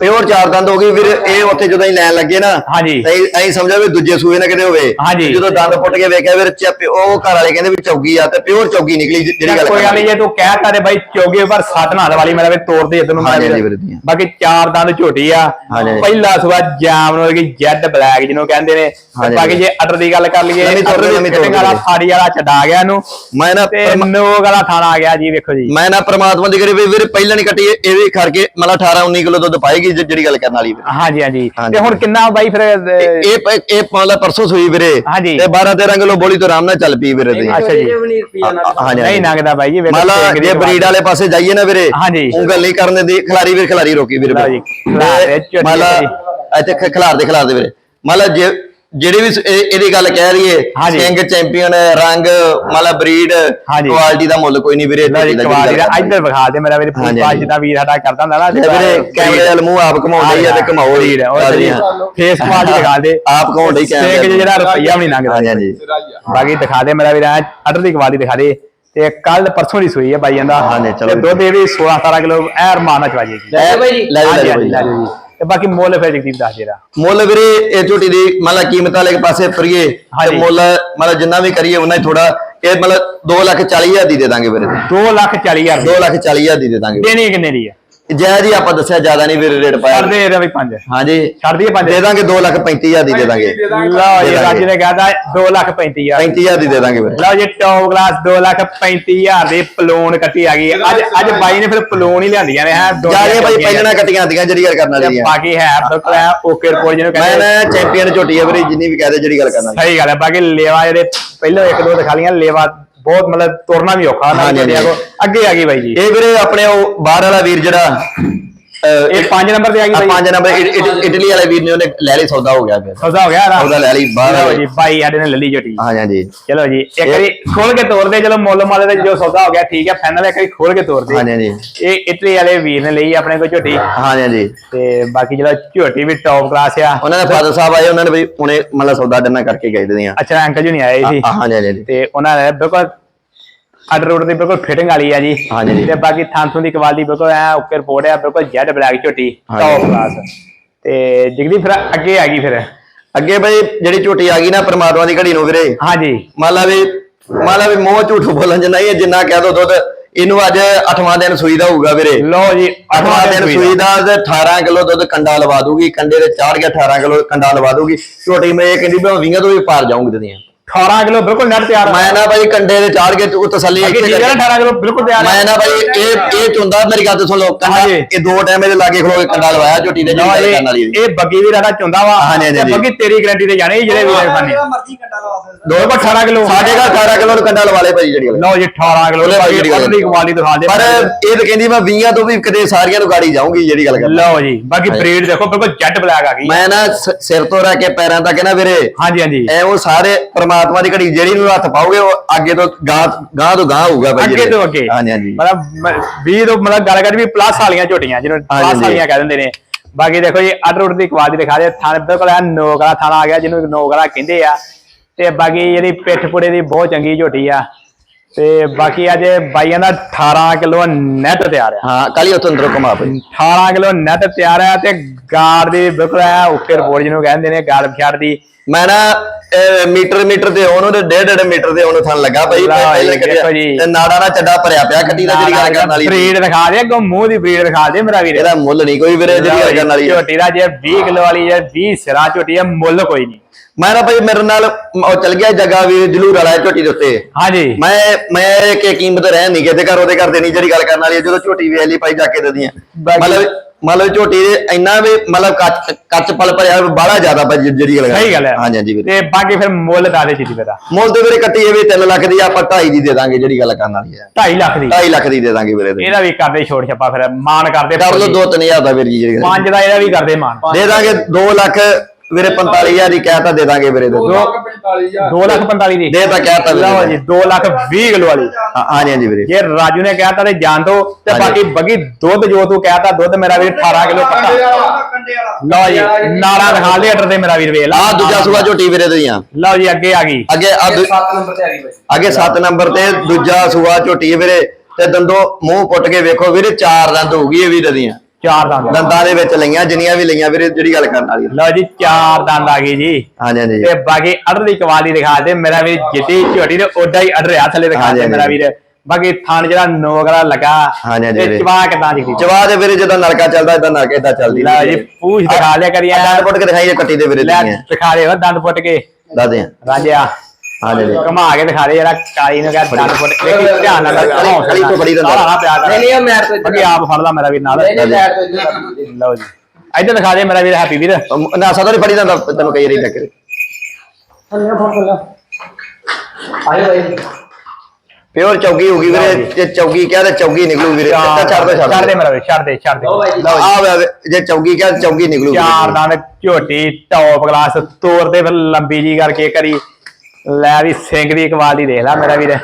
ਪਿਓਰ ਚਾਰ ਦੰਦ ਹੋ ਗਈ ਵੀਰ ਇਹ ਉੱਥੇ ਜਦੋਂ ਅਸੀਂ ਲੈਣ ਲੱਗੇ ਨਾ ਹਾਂਜੀ। ਅਸੀਂ ਸਮਝਿਆ ਵੀ ਦੂਜੇ ਸੂਏ ਨਾ ਕਿਤੇ ਹੋਵੇ। ਜਦੋਂ ਦੰਦ ਪੁੱਟ ਕੇ ਵੇਖਿਆ ਵੀਰ ਚੱਪ ਉਹ ਘਰ ਵਾਲੇ ਕਹਿੰਦੇ ਵੀ ਚੌਗੀ ਆ ਤੇ ਪਿਓਰ ਚੌਗੀ ਨਿਕਲੀ ਜਿਹੜੀ ਗੱਲ ਕੋਈ ਗੱਲ। ਨਹੀਂ ਜੇ ਤੂੰ ਕਹਿ ਤਾ ਤੇ ਬਾਈ ਚੋਗੇ ਪਰ ਸੱਟ ਨਾਲ ਵਾਲੀ ਮੇਰਾ ਵੀ ਤੋੜ ਦੇ ਇਧਰ ਨੂੰ ਜੀ। ਬਾਕੀ ਚਾਰ ਦੰਦ ਝੋਟੀ ਆ। ਪਹਿਲਾ ਸੁਆ ਜਾਮ ਨੂੰ ਕਿ ਜੈਡ ਬਲੈਕ ਜਿਹਨੂੰ ਕਹਿੰਦੇ ਨੇ ਬਾਕੀ ਜੇ ਅਟਰ ਦੀ ਗੱਲ ਕਰ ਲਈਏ ਨਵੀਂ ਵਾਲਾ। ਫਾੜੀ ਵਾਲਾ ਛਡਾ ਗਿਆ ਇਹਨੂੰ ਮੈਂ ਨਾ ਨੋਗ ਵਾਲਾ ਥਾਣਾ ਆ ਗਿਆ ਜੀ ਵੇਖੋ ਜੀ ਮੈਂ ਨਾ ਪ੍ਰਮਾਤਮਾ ਦੀ ਕਰੇ ਵੀਰ ਪਹਿਲਾਂ ਨਹੀਂ ਕੱਟੀ ਇਹ ਵੀ ਖੜ ਕੇ ਮਤਲਬ 18 19 ਕਿਲੋ ਦੁੱਧ ਪਾਏਗੀ ਜਿ- ਜਿਹੜੀ ਗੱਲ ਕਰਨ ਵਾਲੀ ਵੀਰ ਹਾਂਜੀ ਹਾਂਜੀ। ਤੇ ਹੁਣ ਕਿੰਨਾ ਬਾਈ ਫਿਰ ਇਹ ਪ- ਇਹ ਮਤਲਬ ਪਰਸੋਂ ਸੂਈ ਵੀਰੇ। ਹਾਂਜੀ। ਤੇ 12 13 ਕਿਲੋ ਬੋਲੀ ਤੋਂ ਆਰਾਮ ਨਾਲ ਚੱਲ ਪਈ ਵੀਰੇ ਦੀ ਅੱਛਾ ਜੀ। ਹਾਂਜੀ ਨਹੀਂ ਨੰਗਦਾ ਬਾਈ ਜੀ ਮਤਲਬ ਜੇ ਬਰੀਡ ਵਾਲੇ ਪਾਸੇ ਜਾਈਏ ਨਾ ਵੀਰੇ ਹਾਂਜੀ। ਉਂਗਲ ਨਹੀਂ ਕਰਨ ਦੀ ਖਿਲਾਰੀ ਵੀਰ ਖਿਲਾਰੀ ਰੋਕੀ ਵੀਰੇ ਮਤਲਬ ਇੱਥੇ ਖਿਲਾਰ ਦੇ ਖਿਲਾਰ ਦੇ ਵੀਰੇ। ਮਤਲਬ ਜੇ ਜਿਹੜੀ ਵੀ ਇਹ- ਇਹਦੀ ਗੱਲ ਕਹਿ ਰਹੀਏ ਹਾਂਜੀ। ਸਿੰਘ ਚੈਂਪੀਅਨ ਰੰਗ ਮਤਲਬ ਬਰੀਡ ਹਾਂਜੀ। ਕੁਆਲਿਟੀ ਦਾ ਮੁੱਲ ਕੋਈ ਨਹੀਂ ਵੀਰੇ ਜੀ ਦਾ। ਇੱਧਰ ਵਿਖਾ ਦੇ ਮੇਰਾ ਵੀਰ ਹਾਂਜੀ, ਪੂਪਾ ਹਾਂਜੀ। ਜਿੱਦਾਂ ਵੀਰ ਸਾਡਾ ਕਰਦਾ ਹੁੰਦਾ ਨਾ ਵੀਰੇ ਕੈਮਰੇ ਵੱਲ ਮੂੰਹ ਆਪ ਘਮਾਉਂਦੇ ਹੀ ਆ ਤੇ ਘਮਾਓ। ਵੀਰ ਉਹ ਜੀ ਫੇਸ ਕੁਆਲਿਟੀ ਦਿਖਾ ਦੇ ਆਪ ਘਮਾਉਂਦੇ ਹੀ ਕੈਮਰੇ 'ਚ ਜਿਹੜਾ ਰੁਪਈਆ ਵੀ ਨਹੀਂ ਲੰਘਦਾ ਹਾਂਜੀ ਹਾਂਜੀ ਬਾਕੀ ਦਿਖਾ ਦੇ ਮੇਰਾ ਵੀਰ ਅਟਰ ਦੀ ਕੁਆਲਿਟੀ ਦਿਖਾ ਦੇ ਤੇ ਕੱਲ ਪਰਸੋਂ ਦੀ ਸੂਈ ਹੈ ਬਾਈ ਜਾਂਦਾ ਹਾਂਜੀ, ਚਲੋ ਤੇ ਦੁੱਧ ਇਹ ਵੀ 16 17 ਕਿਲੋ ਐ ਰਮਾਨ ਨਾਲ ਚਵਾ ਜੇਗੀ ਲੈ ਜੀ। ਲੈ ਜੀ ਤੇ ਬਾਕੀ ਮੁੱਲ ਫਿਰ ਜਗਦੀਪ ਦੱਸ ਜੇਰਾ ਮੁੱਲ ਵੀਰੇ ਇਹ ਝੋਟੀ ਦੀ ਮਤਲਬ ਕੀਮਤ ਵਾਲੇ ਪਾਸੇ ਫਰੀਏ ਤੇ। ਮੁੱਲ ਮਤਲਬ ਜਿੰਨਾ ਵੀ ਕਰੀਏ ਉਹਨਾਂ ਹੀ ਥੋੜਾ ਇਹ ਮਤਲਬ 2 ਲੱਖ 40 ਹਜ਼ਾਰ ਦੀ ਦੇ ਦਾਂਗੇ ਵੀਰੇ। 2 ਲੱਖ 40 ਹਜ਼ਾਰ 2 ਲੱਖ 40 ਹਜ਼ਾਰ ਦੀ ਦੇ ਦਾਂਗੇ। ਦੇਣੀ ਕਿੰਨੇ ਦੀ ਹੈ ਜੈ ਜੀ ਆਪਾਂ ਦੱਸਿਆ ਜ਼ਿਆਦਾ ਨਹੀਂ ਵੀਰੇ ਰੇਟ ਪਾਇਆ। ਛੱਡ ਦੇ ਇਹਦਾ ਵੀ 5 ਹਾਂਜੀ। ਛੱਡ ਦਈਏ 5 ਦੇ ਦਾਂਗੇ 2 ਲੱਖ 35 ਹਜ਼ਾਰ ਦੀ ਦੇ ਦਾਂਗੇ। ਲਓ ਜੀ ਰਾਜ ਨੇ ਕਹਦਾ 2 ਲੱਖ 35 ਹਜ਼ਾਰ। 35 ਹਜ਼ਾਰ ਦੀ ਦੇ ਦਾਂਗੇ ਵੀਰੇ ਲਓ ਜੀ ਟੌਪ ਕਲਾਸ 2 ਲੱਖ 35 ਹਜ਼ਾਰ ਦੀ ਪਲੂਨ ਕੱਟੀ ਆ ਗਈ। ਅੱਜ ਅੱਜ ਬਾਈ ਨੇ ਫਿਰ ਪਲੂਨ ਹੀ ਲਿਆਂਦੀਆਂ ਨੇ ਹੈ ਜਾ ਕੇ ਭਾਈ ਪਹਿਲਣਾ ਕੱਟੀਆਂ ਆਂਦੀਆਂ ਜਿਹੜੀ ਗੱਲ ਕਰਨ ਵਾਲੀ ਹੈ ਬਾਕੀ ਹੈ ਬਿਲਕੁਲ ਹੈ ਓਕੇ ਰਿਪੋਰਟ ਜਿਹਨੂੰ ਮੈਂ ਕਹਿੰਦੇ ਨਾ ਚੈਂਪੀਅਨ ਝੋਟੀ ਹੈ ਵੀਰੇ ਜਿੰਨੀ ਵੀ ਕਹਦੇ ਜਿਹੜੀ ਗੱਲ ਕਰਨ ਵਾਲੀ। ਸਹੀ ਗੱਲ ਹੈ ਬਾਕੀ ਲੇਵਾ ਜਿਹੜੇ ਪਹਿਲਾਂ ਇੱਕ ਦੋ ਦਿਖਾ ਲੀਆਂ ਲੇਵਾ ਬਹੁਤ ਮਤਲਬ ਤੁਰਨਾ ਵੀ ਔਖਾ ਨਾ ਹਾਂਜੀ, ਹਾਂਜੀ। ਅੱਗੇ ਆ ਗਈ ਬਾਈ ਜੀ ਇਹ ਵੀਰੇ ਆਪਣੇ ਉਹ ਬਾਹਰ ਵਾਲਾ ਵੀਰ ਜਿਹੜਾ ਇਹ 5 ਨੰਬਰ ਤੇ ਆ ਗਈ ਬਾਈ ਪੰਜ ਨੰਬਰ ਇਟ- ਇਟ- ਇਟਲੀ ਵਾਲੇ ਵੀਰ ਨੇ ਉਹਨੇ ਲੈ ਲਈ ਸੌਦਾ ਹੋ ਗਿਆ ਫਿਰ। ਸੌਦਾ ਹੋ ਗਿਆ ਇਹਦਾ? ਸੌਦਾ ਲੈ ਲਈ ਬਾਹਰ ਵਾਲੇ। ਜੀ ਬਾਈ ਸਾਡੇ ਨੇ ਲੱਲੀ ਝੋਟੀ ਹਾਂਜੀ ਹਾਂਜੀ ਚਲੋ ਜੀ ਇੱਕ ਇਹ- ਵਾਰੀ ਖੋਲ ਕੇ ਤੋਰਦੇ ਚਲੋ ਮੁੱਲ ਮਾਲੇ ਦਾ ਜੋ ਸੌਦਾ ਹੋ ਗਿਆ ਠੀਕ ਹੈ ਫਾਈਨਲ ਇੱਕ ਵਾਰੀ ਖੋਲ ਕੇ ਤੋਰਦੇ ਹਾਂਜੀ ਹਾਂਜੀ ਇਹ ਇਟਲੀ ਵਾਲੇ ਵੀਰ ਨੇ ਲਈ ਆਪਣੇ ਕੋਲ ਝੋਟੀ। ਹਾਂਜੀ ਹਾਂਜੀ ਤੇ ਬਾਕੀ ਜਿਹੜਾ ਝੋਟੀ ਵੀ ਟੌਪ ਕਲਾਸ ਆ। ਉਹਨਾਂ ਦੇ ਫਾਦਰ ਸਾਹਿਬ ਆਏ ਉਹਨਾਂ ਨੇ ਵੀ ਹੁਣੇ ਮਤਲਬ ਸੌਦਾ ਡੰਨਾ ਕਰਕੇ ਗਏ ਦੀਆਂ। ਅੱਛਾ ਅੰਕਲ ਜੀ ਨਹੀਂ ਆਏ ਸੀ। ਹਾਂਜੀ ਹਾਂਜੀ ਤੇ ਉਹਨਾਂ ਨੇ ਬਿਲਕੁਲ ਆਰਡਰ ਰੋਡ ਦੀ ਬਿਲਕੁਲ ਫਿਟਿੰਗ ਵਾਲੀ ਆ ਜੀ। ਹਾਂਜੀ ਜੀ। ਤੇ ਬਾਕੀ ਥਾਂਥੋਂ ਦੀ ਕੁਆਲਿਟੀ ਬਿਲਕੁਲ ਐ ਓਕੇ ਰਿਪੋਰਟ ਆ ਬਿਲਕੁਲ ਜੈਡ ਬਲੈਕ ਝੋਟੀ ਹਾਂਜੀ। ਟੌਪ ਕਲਾਸ ਤੇ ਜਿਗਦੀ ਫਿਰ ਅੱਗੇ ਆ ਗਈ ਫਿਰ। ਅੱਗੇ ਬਈ ਜਿਹੜੀ ਝੋਟੀ ਆ ਗਈ ਨਾ ਪ੍ਰਮਾਤਮਾ ਦੀ ਘੜੀ ਨੂੰ ਵੀਰੇ। ਹਾਂਜੀ। ਮੰਨ ਲਾ ਵੀ ਮੰਨ ਲਾ ਵੀ ਮੂੰਹ ਝੂਠ ਬੋਲਣ ਜਿੰਨਾ ਹੀ ਹੈ, ਜਿੰਨਾ ਕਹਿ ਦੋ ਦੁੱਧ ਇਹਨੂੰ ਅੱਜ 8ਵਾਂ ਦਿਨ ਸੂਈ ਦਾ ਹੋਊਗਾ ਵੀਰੇ। ਲਓ ਜੀ 8ਵਾਂ ਦਿਨ ਸੂਈ ਦਾ। ਤੇ 18 ਕਿਲੋ ਦੁੱਧ ਕੰਡਾ ਲਵਾ ਦੂਗੀ ਕੰਡੇ ਤੇ ਚਾੜ ਕੇ 18 ਕਿਲੋ ਕੰਡਾ ਲਵਾ ਦੂਗੀ ਝੋਟੀ ਮੈਂ ਇਹ ਕਹਿੰਦੀ ਵੀ ਮੈਂ 20 ਤੋਂ ਵੀ ਪਾਰ ਜਾਊਂਗੀ ਦਦੀਆਂ 18 ਕਿਲੋ ਬਿਲਕੁਲ ਨੈਟ ਤਿਆਰ ਮੈਂ ਨਾ ਭਾਈ ਕੰਡੇ ਤੇ ਚਾੜ ਕੇ ਤੂੰ ਤਸੱਲੀ ਅੱਗੇ ਇੱਥੇ ਠੀਕ ਹੈ ਨਾ ਕਰਕੇ। 18 ਕਿਲੋ ਬਿਲਕੁਲ ਤਿਆਰ ਹੈ ਮੈਂ ਨਾ ਭਾਈ ਇਹ ਇਹ ਚੁੰਦਾ ਮੇਰੀ ਗੱਲ ਤੇ ਸੁਣ ਲਓ ਕੰਡਾ। ਇਹ ਦੋ ਟਾਈਮ ਇਹਦੇ ਲਾਗੇ ਖਲੋ ਕੇ ਕੰਡਾ ਲਵਾਇਆ ਝੋਟੀ ਦੇ ਜਿਹੜੀ ਜੀ, ਕਰਨ ਵਾਲੀ। ਇਹ ਬੱਗੀ ਵੀ ਰਾਡਾ ਚੁੰਦਾ ਵਾ ਹਾਂਜੀ, ਹਾਂਜੀ, ਤੇ। ਬੱਗੀ ਤੇਰੀ ਗਾਰੰਟੀ ਤੇ ਜਾਣੇ ਜਿਹੜੇ ਵੀਰੇ ਖਾਣੇ। ਮਰਜ਼ੀ ਕੰਡਾ ਲਵਾ ਸਕਦਾ ਦੋ ਕੋ 18 ਕਿਲੋ। ਸਾਡੇ ਘਰ 18 ਕਿਲੋ ਨੂੰ ਕੰਡਾ ਲਵਾ ਲੇ ਭਾਈ ਜਿਹੜੀ ਗੱਲ। ਲਓ ਜੀ 18 ਕਿਲੋ ਦੀ ਕੁਆਲਿਟੀ ਦਿਖਾ ਦੇ। ਪਰ ਇਹ ਤਾਂ ਕਹਿੰਦੀ ਮੈਂ 20 ਤੋਂ ਵੀ ਕਿਤੇ ਸਾਰੀਆਂ ਨੂੰ ਗਾੜੀ ਜਾਊਂਗੀ ਜਿਹੜੀ ਗੱਲ ਕਰ ਲਓ ਜੀ ਬਾਕੀ ਬਰੀਡ ਦੇਖੋ ਬਿਲਕੁਲ ਜੈਟ ਬਲੈਕ ਆ ਗਈ। ਮੈਂ ਨਾ ਸਿਰ ਤੋਂ ਰਹਿ ਕੇ ਪੈਰਾਂ ਤੱਕ ਨਾ ਵੀਰੇ। ਹਾਂਜੀ ਹਾਂਜੀ। ਐ ਉਹ ਸਾਰੇ ਪ੍ਰਮਾਤਮਾ ਦੀ ਘੜੀ ਜਿਹੜੀ ਨੂੰ ਹੱਥ ਪਾਓਗੇ ਉਹ ਅੱਗੇ ਤੋਂ ਗਾਂ ਗਾਂ ਤੋਂ ਗਾਂ ਹੋਊਗਾ ਭਾਈ ਅੱਗੇ। ਤੋਂ ਅੱਗੇ। ਹਾਂਜੀ ਹਾਂਜੀ। ਮਤਲਬ 20 ਤੋਂ ਮਤਲਬ ਗੱਲ ਕਰ ਵੀ ਪਲੱਸ ਵਾਲੀਆਂ ਝੋਟੀਆਂ ਜਿਹਨੂੰ ਪਲੱਸ। ਵਾਲੀਆਂ ਕਹਿ ਦਿੰਦੇ ਨੇ। ਬਾਕੀ ਦੇਖੋ ਜੀ ਅੱਡ ਰੋਡ ਦੀ ਕੁਆਲਿਟੀ ਦਿਖਾ ਦੇ ਥਾਣੇ ਬਿਲਕੁਲ ਐ ਨੋਕ ਵਾਲਾ ਥਾਣਾ ਆ ਗਿਆ ਜਿਹਨੂੰ ਨੋਕ ਵਾਲਾ ਕਹਿੰਦੇ ਆ। ਤੇ ਬਾਕੀ ਜਿਹੜੀ ਪਿੱਠ ਪੁੜੇ ਦੀ ਬਹੁਤ ਚੰਗੀ ਝੋਟੀ ਆ। ਤੇ ਬਾਕੀ ਅੱਜ ਬਾਈਆਂ ਦਾ 18 ਕਿਲੋ ਨੈਟ ਤਿਆਰ ਆ। ਹਾਂ ਕਾਲੀ ਉੱਥੋਂ ਅੰਦਰੋਂ ਕਮਾ ਭਾਈ 18 ਕਿਲੋ ਨੈਟ ਤਿਆਰ ਆ ਤੇ ਗਾਰਡ ਦੀ ਬਿਲਕੁਲ ਐ ਉੱਪਰ ਰਿਪੋਰਟ ਜਿਹਨੂੰ ਕਹਿੰਦੇ ਨੇ ਗਾਰਡ ਫਛੜ ਦੀ। ਮੈਂ ਨਾ ਮੀਟਰ ਮੀਟਰ ਤੇ ਉਹਨੂੰ ਤੇ ਡੇਢ ਡੇਢ ਮੀਟਰ ਤੇ ਉਹਨੂੰ ਥਣ ਲੱਗਾ ਭਾਈ। ਤੇ ਨਾੜਾ ਨਾਲ ਚੱਡਾ ਭਰਿਆ ਪਿਆ ਕੱਟੀ ਦਾ ਜਿਹੜੀ ਗੱਲ ਕਰਨ ਵਾਲੀ ਬਰੀਡ ਦਿਖਾ ਦੇ ਅੱਗੋਂ ਮੂੰਹ ਦੀ ਬਰੀਡ ਦਿਖਾ ਦੇ ਮੇਰਾ ਵੀਰ। ਇਹਦਾ ਮੁੱਲ ਨਹੀਂ ਕੋਈ ਵੀਰੇ ਜਿਹੜੀ ਗੱਲ ਕਰਨ ਵਾਲੀ। ਝੋਟੀ ਦਾ ਜੇ 20 ਕਿਲੋ ਵਾਲੀ ਜੇ 20 ਸਿਰਾ ਝੋਟੀ ਹੈ ਮੁੱਲ ਕੋਈ ਨਹੀਂ। ਮੈਂ ਨਾ ਭਾਈ ਮੇਰੇ ਨਾਲ ਉਹ ਚਲ ਗਿਆ ਜੱਗਾ ਵੀ ਜਲੂਰ ਵਾਲਾ ਹੈ ਝੋਟੀ ਦੇ ਉੱਤੇ। ਹਾਂਜੀ। ਮੈਂ ਮੈਂ ਇੱਕ ਕੀਮਤ ਰਹਿ ਨਹੀਂ ਕਿਤੇ ਘਰ ਉਹਦੇ ਘਰ ਦੇਣੀ ਜਿਹੜੀ ਗੱਲ ਕਰਨ ਵਾਲੀ ਹੈ ਜਦੋਂ ਝੋਟੀ ਵੇਚ ਲਈ ਭਾਈ ਜਾ ਕੇ ਦਦੀਆਂ ਮਤਲਬ ਮਤਲਬ ਝੋਟੀ ਦੇ ਇੰਨਾ ਵੀ ਮਤਲਬ ਕੱਚ ਕੱਚ ਪਲ ਭਰਿਆ ਬਾਹਲਾ ਜ਼ਿਆਦਾ ਭਾਈ ਜਿਹੜੀ ਗੱਲ ਸਹੀ ਗੱਲ ਹੈ। ਹਾਂਜੀ ਹਾਂਜੀ ਵੀਰੇ। ਤੇ ਬਾਕੀ ਫਿਰ ਮੁੱਲ ਦੱਸ ਦੇ ਚੀਜ਼ ਮੇਰਾ ਮੁੱਲ ਤੇ ਵੀਰੇ ਕੱਟੀ ਵੀ 3 ਲੱਖ ਦੀ ਆਪਾਂ 2.5 ਦੀ ਦੇ ਦਾਂਗੇ ਜਿਹੜੀ ਗੱਲ ਕਰਨ ਵਾਲੀ ਹੈ 2.5 ਲੱਖ ਦੀ। 2.5 ਲੱਖ ਦੀ ਦੇ ਦਾਂਗੇ ਵੀਰੇ ਇਹਦਾ। ਵੀ ਕਰਦੇ ਛੋੜ ਛੱਪਾ ਫਿਰ ਮਾਨ ਕਰਦੇ ਕਰ ਲਓ 2-3000 ਦਾ ਵੀਰ ਜੀ। ਜਿਹੜੀ ਗੱਲ। ਪੰਜ ਦਾ ਇਹਦਾ ਵੀ ਕਰਦੇ ਮਾਨ ਦੇ ਦਾਂਗੇ 2 ਲੱਖ ਵੀਰੇ 45000 ਦੀ ਕਹਿਤਾ ਦੇ ਦਾਂਗੇ ਵੀਰੇ ਦੇ। ਦੋ ਦੋ ਲੱਖ 2 ਲੱਖ 45 ਦੀ। ਦੇ ਤਾਂ ਕਹਿਤਾ ਵੀਰੇ। ਲਓ ਜੀ 2 ਲੱਖ 20 ਕਿਲੋ ਵਾਲੀ। ਹਾਂ ਹਾਂਜੀ ਹਾਂਜੀ ਵੀਰੇ। ਜੇ ਰਾਜੂ ਨੇ ਕਹਿਤਾ ਤੇ ਜਾਣ ਦੋ ਤੇ। ਬਾਕੀ ਬੱਗੀ ਦੁੱਧ ਜੋ ਤੂੰ ਕਹਿਤਾ ਦੁੱਧ ਮੇਰਾ ਵੀਰ 18 ਕਿਲੋ ਪੱਕਾ। ਲਓ ਜੀ ਨਾਲਾ ਦਿਖਾ ਦੇ ਅਟਰ ਤੇ ਮੇਰਾ ਵੀਰ ਵੇਖ ਲਾ। ਆ ਦੂਜਾ ਸੂਆ ਝੋਟੀ ਵੀਰੇ ਦੀਆਂ ਲਓ ਜੀ ਅੱਗੇ ਆ ਗਈ। ਅੱਗੇ ਆ ਦੂ- 7 ਨੰਬਰ ਤੇ ਆ ਗਈ ਅੱਗੇ 7 ਨੰਬਰ ਤੇ ਦੂਜਾ ਸੂਆ ਝੋਟੀ ਹੈ ਵੀਰੇ। ਤੇ ਦੰਦੋਂ ਮੂੰਹ ਪੁੱਟ ਕੇ ਵੇਖੋ ਵੀਰੇ ਚਾਰ ਦੰਦ ਹੋਊਗੀ ਇਹ ਵੀਰੇ ਦੀਆਂ। ਚਾਰ ਦੰਦ। ਦੰਦਾਂ ਦੇ ਵਿੱਚ ਲਈਆਂ ਜਿੰਨੀਆਂ ਵੀ ਲਈਆਂ ਵੀਰੇ ਜਿਹੜੀ ਗੱਲ ਕਰਨ ਵਾਲੀ। ਲਓ ਜੀ ਚਾਰ ਦੰਦ ਆ ਗਈ ਜੀ। ਹਾਂਜੀ ਹਾਂਜੀ। ਤੇ ਬਾਕੀ ਅਡਰ ਦੀ ਕਵਾਲੀ ਦਿਖਾ ਦੇ ਮੇਰਾ ਵੀਰ ਜਿੱਡੀ ਝੋਟੀ ਤੇ ਓਡਾ ਹੀ ਅਡਰ ਆ ਥੱਲੇ ਦਿਖਾ ਦੇ ਮੇਰਾ। ਵੀਰ। ਬਾਕੀ ਥਣ ਜਿਹੜਾ ਨੋਗਰਾ ਲੱਗਾ ਤੇ। ਚਵਾ ਕਿਦਾਂ ਦੀ ਜਵਾ ਦੇ ਵੀਰੇ ਜਦੋਂ ਨਲਕਾ ਚੱਲਦਾ ਇਦਾਂ ਨਲਕੇ ਇਦਾਂ ਚੱਲਦੀ ਲਓ ਜੀ ਪੂਛ ਦਿਖਾ ਲਿਆ ਕਰੀ ਐ ਦੰਦ ਪੁੱਟ ਕੇ ਦਿਖਾਈਏ ਕੱਟੀ ਦੇ ਵੀਰੇ ਲੈ ਦਿਖਾ ਦੇ ਦੰਦ ਪੁੱਟ ਕੇ। ਦੱਸਦੇ ਆ ਰਾਜਿਆ। ਘੁਮਾ ਕੇ ਦਿਖਾ ਦੇ ਜਿਹੜਾ ਕਾਲੀ ਨੂੰ ਕਹਿ ਦੰਦ ਪੁੱਟ ਕੇ ਦੇਖੀ ਧਿਆਨ ਨਾਲ ਘਮਾਉ ਖੜੀ ਤੋਂ ਬੜੀ ਦੰਦ। ਸਾਰਾ ਨਾ ਪਿਆ ਕਰ ਨਹੀਂ ਨਹੀਂ ਉਹ ਮੈਟ ਤੋਂ ਬਾਕੀ ਆਪ ਫੜ ਲਾ ਮੇਰਾ ਵੀਰ ਨਾਲ। ਨਹੀਂ ਨਹੀਂ ਮੈਟ ਤੋਂ ਇੱਧਰ ਕਰ ਦਿਓ। ਲਓ ਜੀ ਇੱਧਰ ਦਿਖਾ ਦੇ ਮੇਰਾ ਵੀਰ ਹੈਪੀ ਵੀਰ। ਨਾ ਸਦਾ ਨਹੀਂ ਫੜੀ ਦੰਦਾ ਤੈਨੂੰ ਕਈ ਰਹੀ ਟੱਕਰੇ ਆਇਓ ਬਾਈ ਪਿਓਰ ਚੌਗੀ ਹੋਗੀ ਵੀਰੇ ਜੇ। ਚੌਗੀ ਕਿਹਾ ਤੇ ਚੌਗੀ ਨਿਕਲੂ ਵੀਰੇ। ਤਾਂ ਛੱਡ ਦੋ ਦੇ। ਮੇਰਾ ਵੀਰ ਛੱਡ ਦੇ ਛੱਡ ਦੇ। ਜੀ। ਆ ਵੇ ਜੇ ਚੌਗੀ ਕਿਹਾ ਤੇ ਚੌਗੀ ਨਿਕਲੂ। ਚਾਰ ਦੰਦ ਝੋਟੀ ਟੌਪ ਕਲਾਸ ਤੋਰ ਦੇ ਫਿਰ ਲੰਬੀ ਜੀ ਕਰਕੇ ਕਰੀ। ਲੈ ਵੀ ਸਿੰਘ ਦੀ ਕਵਾਲੀ ਦੇਖ ਲੈ ਮੇਰਾ ਵੀਰ।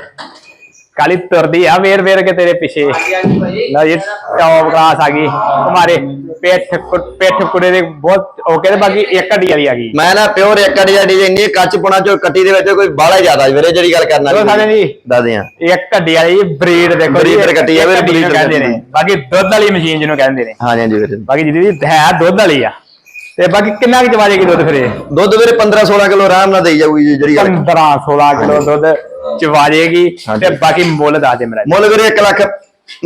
ਕਾਲੀ ਤੁਰਦੀ ਆ ਵੇਰ ਵੇਰ ਕੇ ਤੇਰੇ ਪਿੱਛੇ। ਲਓ ਜੀ ਟੌਪ ਕਲਾਸ ਆ ਗਈ। ਹਮਾਰੇ ਪਿੱਠ ਪਿੱਠ ਕੁੜੇ ਦੇ ਬਹੁਤ ਓਕੇ ਤੇ ਬਾਕੀ ਇੱਕ ਹੱਡੀ ਵਾਲੀ ਆ ਗਈ। ਮੈਂ ਨਾ ਪਿਓਰ ਇੱਕ ਅੜੀ ਅੜੀ ਇੰਨੀ ਕੱਚ ਪੁਣਾ ਚੋ ਕੱਟੀ ਦੇ ਵਿੱਚ ਕੋਈ ਬਾਹਲਾ ਜ਼ਿਆਦਾ ਵੀਰੇ ਜਿਹੜੀ ਗੱਲ ਕਰਨ ਵਾਲੀ ਚਲੋ ਸਾਡੇ ਜੀ। ਦੱਸਦੇ ਆ ਇੱਕ ਹੱਡੀ ਵਾਲੀ ਬਰੀਡ ਦੇਖੋ ਜੀ, Breed ਕੱਟੀ ਆ, breed ਨੂੰ ਕਹਿੰਦੇ। ਨੇ। ਬਾਕੀ ਦੁੱਧ ਵਾਲੀ ਮਸ਼ੀਨ ਜਿਹਨੂੰ ਕਹਿੰਦੇ ਨੇ। ਹਾਂਜੀ ਹਾਂਜੀ ਵੀਰੇ। ਬਾਕੀ ਜਿਹਦੀ ਹੈ ਦੁੱਧ ਵਾਲੀ ਆ। ਤੇ ਬਾਕੀ ਕਿੰਨਾ ਕੁ ਚਵਾ ਜਾਏਗੀ ਦੁੱਧ ਫਿਰ ਇਹ? ਦੁੱਧ ਵੀਰੇ 15 16 ਕਿਲੋ ਆਰਾਮ ਨਾਲ ਦੇਈ ਜਾਊਗੀ ਜੀ ਜਿਹੜੀ ਗੱਲ 15 16 ਕਿਲੋ ਦੁੱਧ ਚਵਾ ਜਾਏਗੀ। ਤੇ ਬਾਕੀ ਮੁੱਲ ਦੱਸ ਦੇ ਮੇਰਾ ਮੁੱਲ ਵੀਰੇ 1 ਲੱਖ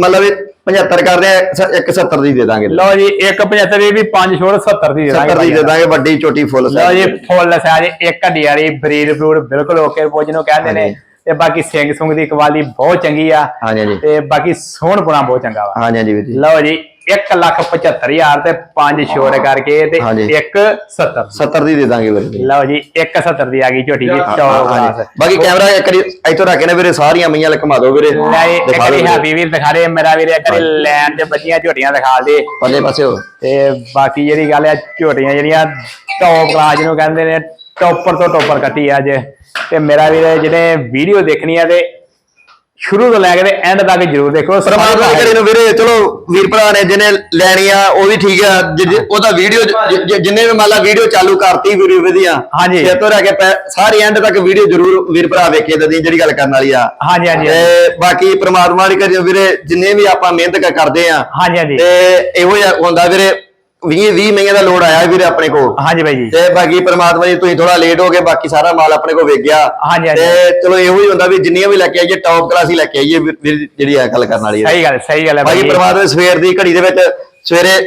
ਮਤਲਬ ਵੀ 75 ਕਰਦੇ ਆ 170 ਦੀ ਦੇ ਦਾਂਗੇ। ਲਓ ਜੀ 175 ਦੀ ਵੀ 5 ਛੋੜ 70 ਦੀ ਦੇ ਦਾਂਗੇ 70 ਦੀ ਦੇ ਦਾਂਗੇ ਵੱਡੀ ਛੋਟੀ ਫੁੱਲ ਲਓ ਜੀ ਫੁੱਲ ਸਾਈਜ਼ ਇੱਕ ਹੱਡੀ ਵਾਲੀ ਬਰੀਡ ਫਰੂਟ ਬਿਲਕੁਲ ਓਕੇ ਪੋਜ ਨੂੰ ਕਹਿੰਦੇ ਨੇ। ਤੇ ਬਾਕੀ ਸਿੰਘ ਸੁੰਗ ਦੀ ਕਵਾਲੀ ਬਹੁਤ ਚੰਗੀ ਆ। ਤੇ ਬਾਕੀ ਸੋਹਣ ਪੁਣਾ ਬਹੁਤ ਚੰਗਾ ਵਾ। ਹਾਂਜੀ ਹਾਂਜੀ ਵੀਰ ਜੀ। ਲਓ ਜੀ 1 ਲੱਖ 75000 ਤੇ 5 ਛੋੜ ਕਰਕੇ ਤੇ ਹਾਂਜੀ। 170 70 ਦੀ ਦੇ ਦਾਂਗੇ ਵੀਰੇ ਜੀ। ਲਓ ਜੀ 170 ਦੀ ਆ ਗਈ ਝੋਟੀ ਦੀ ਹਾਂ, ਟੌਪ ਹਾਂਜੀ। ਕਲਾਸ ਬਾਕੀ ਕੈਮਰਾ ਇੱਕ ਵਾਰੀ ਇੱਥੋਂ ਰੱਖ ਕੇ ਨਾ ਵੀਰੇ ਸਾਰੀਆਂ ਮਈਆਂ ਲੈ ਘੁਮਾ ਦਿਓ ਵੀਰੇ। ਲੈ ਇਹ ਇੱਕ ਵਾਰੀ। ਹੈਪੀ ਵੀਰ ਦਿਖਾ ਦੇ ਮੇਰਾ ਵੀਰ ਇੱਕ ਵਾਰੀ ਲੈਣ ਤੇ ਬੱਚੀਆਂ ਝੋਟੀਆਂ ਦਿਖਾ ਦੇ। ਪਰਲੇ ਪਾਸੇ ਹੋ। ਤੇ ਬਾਕੀ ਜਿਹੜੀ ਗੱਲ ਆ ਝੋਟੀਆਂ ਜਿਹੜੀਆਂ ਟੌਪ ਕਲਾਸ ਨੂੰ ਕਹਿੰਦੇ ਨੇ ਟੌਪਰ ਤੋਂ ਟੌਪਰ ਕੱਟੀ ਅੱਜ। ਤੇ ਮੇਰਾ ਵੀਰ ਜਿਹਨੇ ਵੀਡੀਓ ਦੇਖਣੀ ਆ ਤੇ ਸ਼ੁਰੂ ਤੋਂ ਲੈ ਕੇ ਤੇ ਐਂਡ ਤੱਕ ਜਰੂਰ ਦੇਖੋ। ਪਰਮਾਤਮਾ ਦੀ ਘੜੀ ਨੂੰ ਵੀਰੇ ਚਲੋ ਵੀਰ ਭਰਾ ਨੇ ਜਿਹਨੇ ਲੈਣੀ ਆ ਉਹ ਵੀ ਠੀਕ ਆ। ਉਹਦਾ ਵੀਡੀਓ ਜਿੰਨੇ ਵੀ ਮੰਨ ਲਾ ਵੀਡੀਓ ਚਾਲੂ ਕਰਤੀ ਵੀਡੀਓ ਵਧੀਆ ਹਾਂਜੀ। ਫਿਰ ਤੋਂ ਰਹਿ ਕੇ ਸਾਰੀ ਐਂਡ ਤੱਕ ਵੀਡੀਓ ਜਰੂਰ ਵੀਰ ਭਰਾ ਵੇਖੇ ਦਦੀ ਜਿਹੜੀ ਗੱਲ ਕਰਨ ਵਾਲੀ ਆ। ਹਾਂਜੀ ਹਾਂਜੀ ਤੇ ਬਾਕੀ ਪ੍ਰਮਾਤਮਾ ਦੀ ਨੂੰ ਵੀਰੇ ਜਿੰਨੇ ਵੀ ਆਪਾਂ ਮਿਹਨਤ ਕਰਦੇ ਆ ਹਾਂਜੀ ਹਾਂਜੀ। ਤੇ ਇਹੋ ਜਿਹਾ ਹੁੰਦਾ ਵੀਰੇ 20 20 ਮਹੀਨੇ ਦਾ ਲੋਡ ਆਇਆ ਵੀਰੇ ਆਪਣੇ ਕੋਲ ਹਾਂਜੀ ਬਾਈ ਜੀ ਤੇ ਬਾਕੀ ਪ੍ਰਮਾਤਮਾ ਜੀ ਤੁਸੀਂ ਥੋੜਾ ਲੇਟ ਹੋ ਗਏ ਬਾਕੀ ਸਾਰਾ ਮਾਲ ਆਪਣੇ ਕੋਲ ਵੇਚ ਗਿਆ ਹਾਂਜੀ। ਤੇ ਚਲੋ ਇਹੋ ਹੀ ਹੁੰਦਾ ਵੀ ਜਿੰਨੀਆਂ ਵੀ ਲੈ ਕੇ ਆਈਏ ਟੌਪ ਕਲਾਸ ਹੀ ਲੈ ਕੇ ਆਈਏ ਜਿਹੜੀ ਆ ਗੱਲ ਕਰਨ ਵਾਲੀ ਹੈ ਸਹੀ ਗੱਲ ਸਹੀ ਗੱਲ ਹੈ ਬਾਈ। ਪ੍ਰਮਾਤਮਾ ਸਵੇਰ ਦੀ ਘੜੀ ਦੇ ਵਿੱਚ ਸਵੇਰੇ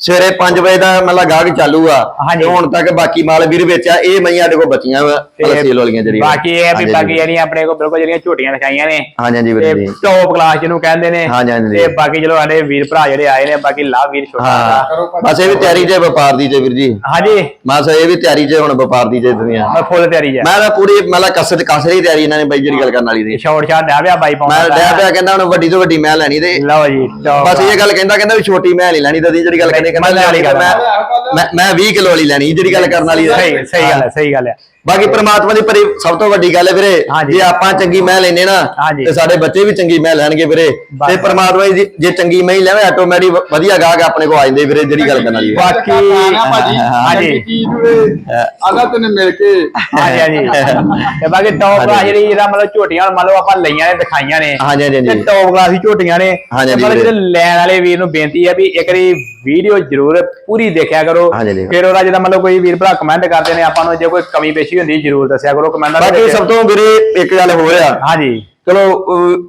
ਸਵੇਰੇ 5 ਵਜੇ ਦਾ ਮਤਲਬ ਗਾਹਕ ਚਾਲੂ ਆ ਹਾਂਜੀ। ਤੇ ਹੁਣ ਤੱਕ ਬਾਕੀ ਮਾਲ ਵੀਰ ਵੇਚਿਆ ਇਹ ਮਈਆਂ ਸਾਡੇ ਕੋਲ ਬਚੀਆਂ ਵਾ ਤੇ ਸੇਲ ਵਾਲੀਆਂ ਜਿਹੜੀਆਂ। ਬਾਕੀ ਇਹ ਆ ਵੀ ਹਾਂਜੀ, ਬਾਕੀ ਜਿਹੜੀਆਂ ਆਪਣੇ ਕੋਲ ਬਿਲਕੁਲ ਜਿਹੜੀਆਂ ਝੋਟੀਆਂ ਦਿਖਾਈਆਂ ਨੇ ਹਾਂਜੀ ਹਾਂਜੀ ਵੀਰ ਜੀ। ਤੇ ਟੌਪ ਕਲਾਸ ਜਿਹਨੂੰ ਕਹਿੰਦੇ ਨੇ ਹਾਂਜੀ, ਹਾਂਜੀ। ਤੇ ਬਾਕੀ ਚਲੋ ਸਾਡੇ ਵੀਰ ਭਰਾ ਜਿਹੜੇ ਆਏ ਨੇ ਬਾਕੀ ਲਾਭ ਵੀਰ ਛੋਟਾ ਹਾਂ ਦਾ ਬਸ ਇਹ ਵੀ ਤਿਆਰੀ ਜੇ ਵਪਾਰ ਦੀ ਜੇ ਵੀਰ ਜੀ। ਹਾਂਜੀ। ਬਸ ਇਹ ਵੀ ਤਿਆਰੀ ਜੇ ਹੁਣ ਵਪਾਰ ਦੀ ਜੇ ਦੁਨੀਆ। ਮੈਂ ਫੁੱਲ ਤਿਆਰੀ ਜਾ। ਮੈਂ ਤਾਂ ਪੂਰੀ ਮਤਲਬ ਕਸਰ ਕਸਰੀ ਤਿਆਰੀ ਇਹਨਾਂ ਨੇ ਬਾਈ ਜਿਹੜੀ ਗੱਲ ਕਰਨ ਵਾਲੀ ਦੀ। ਸ਼ਾਰਟ ਸ਼ਾਟ ਡਿਆ ਪਿਆ ਬਾਈ ਮੈਂ ਪਾਉਂਦਾ ਡਿਆ ਪਿਆ ਕਹਿੰਦਾ ਹੁਣ ਵੱਡੀ ਤੋਂ ਵੱਡੀ ਮੈਂ ਲੈਣੀ ਤੇ। ਲਓ ਜੀ ਬਸ ਇਹ ਗੱਲ ਕਹਿੰਦਾ ਕਹਿੰਦਾ ਵੀ ਛੋਟੀ ਮੈਂ ਨਹੀਂ ਲੈਣੀ ਤਦੀ ਜਿਹੜੀ ਗੱਲ ਕਹਿੰਦੇ ਕਹਿੰਦਾ ਮੱਲੇ ਵਾਲੀ ਗੱਲ ਮੈਂ ਮੈਂ ਮੈਂ 20 ਕਿਲੋ ਵਾਲੀ ਲੈਣੀ ਜਿਹੜੀ ਗੱਲ ਕਰਨ ਵਾਲੀ ਸਹੀ ਸਹੀ ਗੱਲ ਹੈ ਸਹੀ ਗੱਲ ਹੈ ਬਾਕੀ ਪ੍ਰਮਾਤਮਾ ਦੀ ਪਰੀ ਸਭ ਤੋਂ ਵੱਡੀ ਗੱਲ ਹੈ ਵੀਰੇ ਹਾਂਜੀ। ਜੇ ਆਪਾਂ ਚੰਗੀ ਮੈਂ ਲੈਨੇ ਨਾ ਹਾਂਜੀ। ਤੇ ਸਾਡੇ ਬੱਚੇ ਵੀ ਚੰਗੀ ਮੈਂ ਲੈਣਗੇ ਵੀਰੇ। ਤੇ ਪ੍ਰਮਾਤਮਾ ਜੀ ਜੇ ਚੰਗੀ ਮੈਂ ਹੀ ਲੈਵੇ ਆਟੋਮੈਟਿਕ ਵਧੀਆ ਗਾਹਕ ਆਪਣੇ ਕੋ ਆ ਜਾਂਦੇ ਵੀਰੇ ਜਿਹੜੀ ਗੱਲ ਕਰਨ ਵਾਲੀ ਹੈ ਬਾਕੀ ਹਾਂਜੀ। ਆਗਾ ਤੈਨੂੰ ਮਿਲ ਕੇ। ਹਾਂਜੀ ਹਾਂਜੀ। ਤੇ ਬਾਕੀ ਟੌਪ ਕਲਾਸ ਜਿਹੜੀ ਜਿਹੜਾ ਮਤਲਬ ਝੋਟੀਆਂ ਮੰਨ ਲਓ ਆਪਾਂ ਲਈਆਂ ਨੇ ਦਿਖਾਈਆਂ ਨੇ। ਹਾਂਜੀ ਹਾਂਜੀ ਤੇ ਟੌਪ ਕਲਾਸ ਦੀ ਝੋਟੀਆਂ ਨੇ। ਮਤਲਬ। ਜਿਹੜੇ ਲੈਣ ਵਾਲੇ ਵੀਰ ਨੂੰ ਬੇਨਤੀ ਹੈ ਵੀ ਇੱਕ ਵਾਰੀ ਵੀਡੀਓ ਜ਼ਰੂਰ ਪੂਰੀ ਦੇਖਿਆ ਕਰੋ। ਹਾਂਜੀ, ਜੀ। ਫਿਰ ਉਹਦਾ ਜਿਹਦਾ ਮਤਲਬ ਕੋਈ ਵੀਰ ਭਰਾ ਕਮੈਂਟ ਕਰਦੇ ਨੇ ਆਪਾਂ ਨੂੰ ਜੇ ਕੋਈ ਕਮੀ ਪੇਸ਼ੀ ਹੁੰਦੀ ਜ਼ਰੂਰ ਦੱਸਿਆ ਕਰੋ ਕਮੈਂਟਾਂ ਬਾਕੀ। ਸਭ ਤੋਂ ਵੀਰੇ ਇੱਕ ਗੱਲ ਹੋ ਰਿਹਾ ਹਾਂਜੀ ਚਲੋ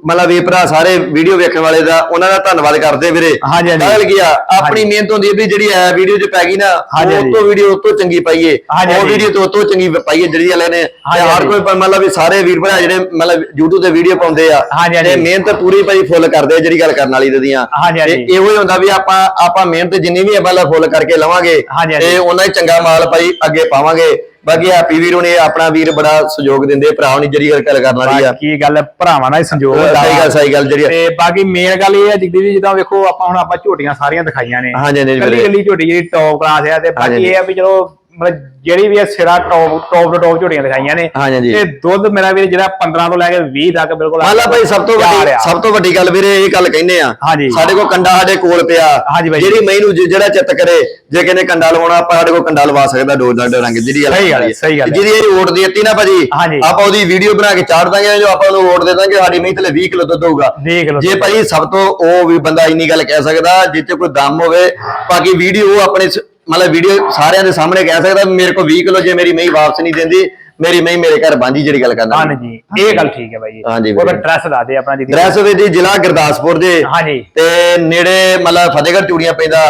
ਮਤਲਬ ਵੀ ਭਰਾ ਸਾਰੇ ਵੀਡੀਓ ਵੇਖਣ ਵਾਲੇ ਦਾ ਉਹਨਾਂ ਦਾ ਧੰਨਵਾਦ ਕਰਦੇ ਵੀਰੇ ਹਾਂਜੀ, ਹਾਂਜੀ। ਗੱਲ ਕੀ ਆ ਆਪਣੀ। ਮਿਹਨਤ ਹੁੰਦੀ ਹੈ ਵੀ ਜਿਹੜੀ ਐ ਵੀਡੀਓ 'ਚ ਪੈ ਗਈ ਨਾ ਉਹ। ਤੋਂ ਵੀਡੀਓ ਤੋਂ ਚੰਗੀ ਪਾਈਏ ਉਹ। ਵੀਡੀਓ ਤੋਂ ਤੋਂ ਚੰਗੀ ਪਾਈਏ ਜਿਹੜੀ ਵਾਲੇ ਨੇ ਹਰ। ਕੋਈ ਮਤਲਬ ਵੀ ਸਾਰੇ ਵੀਰ ਭਰਾ ਜਿਹੜੇ ਮਤਲਬ YouTube ਤੇ ਵੀਡੀਓ ਪਾਉਂਦੇ ਆ। ਤੇ ਮਿਹਨਤ ਪੂਰੀ ਭਾਈ ਫੁੱਲ ਕਰਦੇ ਆ ਜਿਹੜੀ ਗੱਲ ਕਰਨ ਵਾਲੀ ਦੀਆਂ ਹਾਂਜੀ, ਤੇ। ਇਹੋ ਹੀ ਹੁੰਦਾ ਵੀ ਆਪਾਂ ਆਪਾਂ ਮਿਹਨਤ ਜਿੰਨੀ ਵੀ ਮਤਲਬ ਫੁੱਲ ਕਰਕੇ ਲਵਾਂਗੇ। ਤੇ ਉਹਨਾਂ ਹੀ ਚੰਗਾ ਮਾਲ ਭਾਈ ਅੱਗੇ ਪਾਵਾਂਗੇ ਬਾਕੀ ਹੈਪੀ ਵੀਰ ਹੁਣੇ ਆਪਣਾ ਵੀਰ ਬੜਾ ਸਹਿਯੋਗ ਦਿੰਦੇ ਭਰਾ ਹੁਣੀ ਜਿਹੜੀ ਗੱਲ ਕਰਨ ਵਾਲੀ ਆ ਬਾਕੀ ਗੱਲ ਭਰਾਵਾਂ ਨਾਲ ਹੁੰਦਾ ਸਹੀ ਗੱਲ ਸਹੀ ਗੱਲ ਜਿਹੜੀ ਆ। ਤੇ ਬਾਕੀ ਮੇਨ ਗੱਲ ਇਹ ਹੈ ਜਿੱਦੀ ਵੀ ਜਿੱਦਾਂ ਵੇਖੋ ਆਪਾਂ ਹੁਣ ਆਪਾਂ ਝੋਟੀਆਂ ਸਾਰੀਆਂ ਦਿਖਾਈਆਂ ਨੇ ਹਾਂਜੀ, ਹਾਂਜੀ, ਕੱਲੀ ਝੋਟੀ ਜਿਹੜੀ ਟੌਪ ਕਲਾਸ ਹੈ ਤੇ ਬਾਕੀ। ਇਹ ਆ ਵੀ ਚਲੋ ਮਤਲਬ ਜਿਹੜੀ ਵੀ ਇਹ ਸਿਰਾ ਟੌਪ ਟੌਪ ਟੌਪ ਝੋਟੀਆਂ ਦਿਖਾਈਆਂ ਨੇ ਹਾਂਜੀ, ਹਾਂਜੀ। ਤੇ ਦੁੱਧ ਮੇਰਾ ਵੀਰ ਜਿਹੜਾ 15 ਤੋਂ ਲੈ ਕੇ 20 ਤੱਕ ਬਿਲਕੁਲ ਮੰਨ ਲਾ ਭਾਈ ਸਭ ਤੋਂ ਤਿਆਰ ਵੱਡੀ ਆ। ਸਭ ਤੋਂ ਵੱਡੀ ਗੱਲ ਵੀਰੇ ਇਹ ਗੱਲ ਕਹਿੰਦੇ ਆ ਹਾਂਜੀ। ਸਾਡੇ ਕੋਲ ਕੰਡਾ ਸਾਡੇ ਕੋਲ ਪਿਆ ਹਾਂਜੀ ਬਾਈ। ਜਿਹੜੀ ਮਈ ਨੂੰ ਜਿ- ਜਿਹੜਾ ਚਿੱਤ ਕਰੇ ਜੇ ਕਿਨੇ ਕੰਡਾ ਲਵਾਉਣਾ ਆਪਾਂ ਸਾਡੇ ਕੋਲ ਕੰਡਾ ਲਵਾ ਸਕਦਾ ਡੋਰ ਦਾ ਰੰਗ ਜਿਹੜੀ ਗੱਲ ਸਹੀ ਗੱਲ ਹੈ, ਸਹੀ ਗੱਲ ਹੈ। ਜਿਹਦੀ ਇਹ ਓਟ ਦਿੱਤੀ ਨਾ ਭਾਜੀ ਹਾਂਜੀ। ਆਪਾਂ ਉਹਦੀ ਵੀਡੀਓ ਬਣਾ ਕੇ ਚਾੜ ਦਾਂਗੇ ਜੋ ਆਪਾਂ ਉਹਨੂੰ ਓਟ ਦੇ ਦਾਂਗੇ ਸਾਡੀ ਮਹੀਂ ਥਲੇ 20 ਕਿਲੋ ਦੁੱਧ ਹੋਊਗਾ ਦੇਖ ਲਓ ਜੇ ਭਾਈ ਸਭ ਤੋਂ ਉਹ ਵੀ ਬੰਦਾ ਇੰਨੀ ਗੱਲ ਕਹਿ ਸਕਦਾ ਜਿੱਥੇ ਕੋਈ ਦਮ ਹੋਵੇ ਬਾਕੀ ਵੀਡੀਓ ਆਪਣੇ ਸ- ਮਤਲਬ ਵੀਡੀਓ ਸਾਰਿਆਂ ਦੇ ਸਾਹਮਣੇ ਕਹਿ ਸਕਦਾ ਵੀ ਮੇਰੇ ਕੋਲ 20 ਕਿਲੋ ਜੇ ਮੇਰੀ ਮਹੀਂ ਵਾਪਸ ਨਹੀਂ ਦਿੰਦੀ ਮੇਰੀ ਮਹੀਂ ਮੇਰੇ ਘਰ ਬਾਂਝੀ ਜਿਹੜੀ ਗੱਲ ਕਰਦਾ। ਹਾਂਜੀ ਇਹ ਗੱਲ ਠੀਕ ਹੈ ਬਾਈ ਜੀ। ਹਾਂਜੀ ਉਹ ਵੀਰੇ। ਡਰੈਸ ਦੱਸ ਦੇ ਆਪਣਾ ਜੀ ਡਰੈਸ ਵੀ ਜੀ ਜ਼ਿਲ੍ਹਾ ਗੁਰਦਾਸਪੁਰ ਦੇ। ਹਾਂਜੀ। ਤੇ ਨੇੜੇ ਮਤਲਬ ਫਤਿਹਗੜ੍ਹ ਚੂੜੀਆਂ ਪੈਂਦਾ।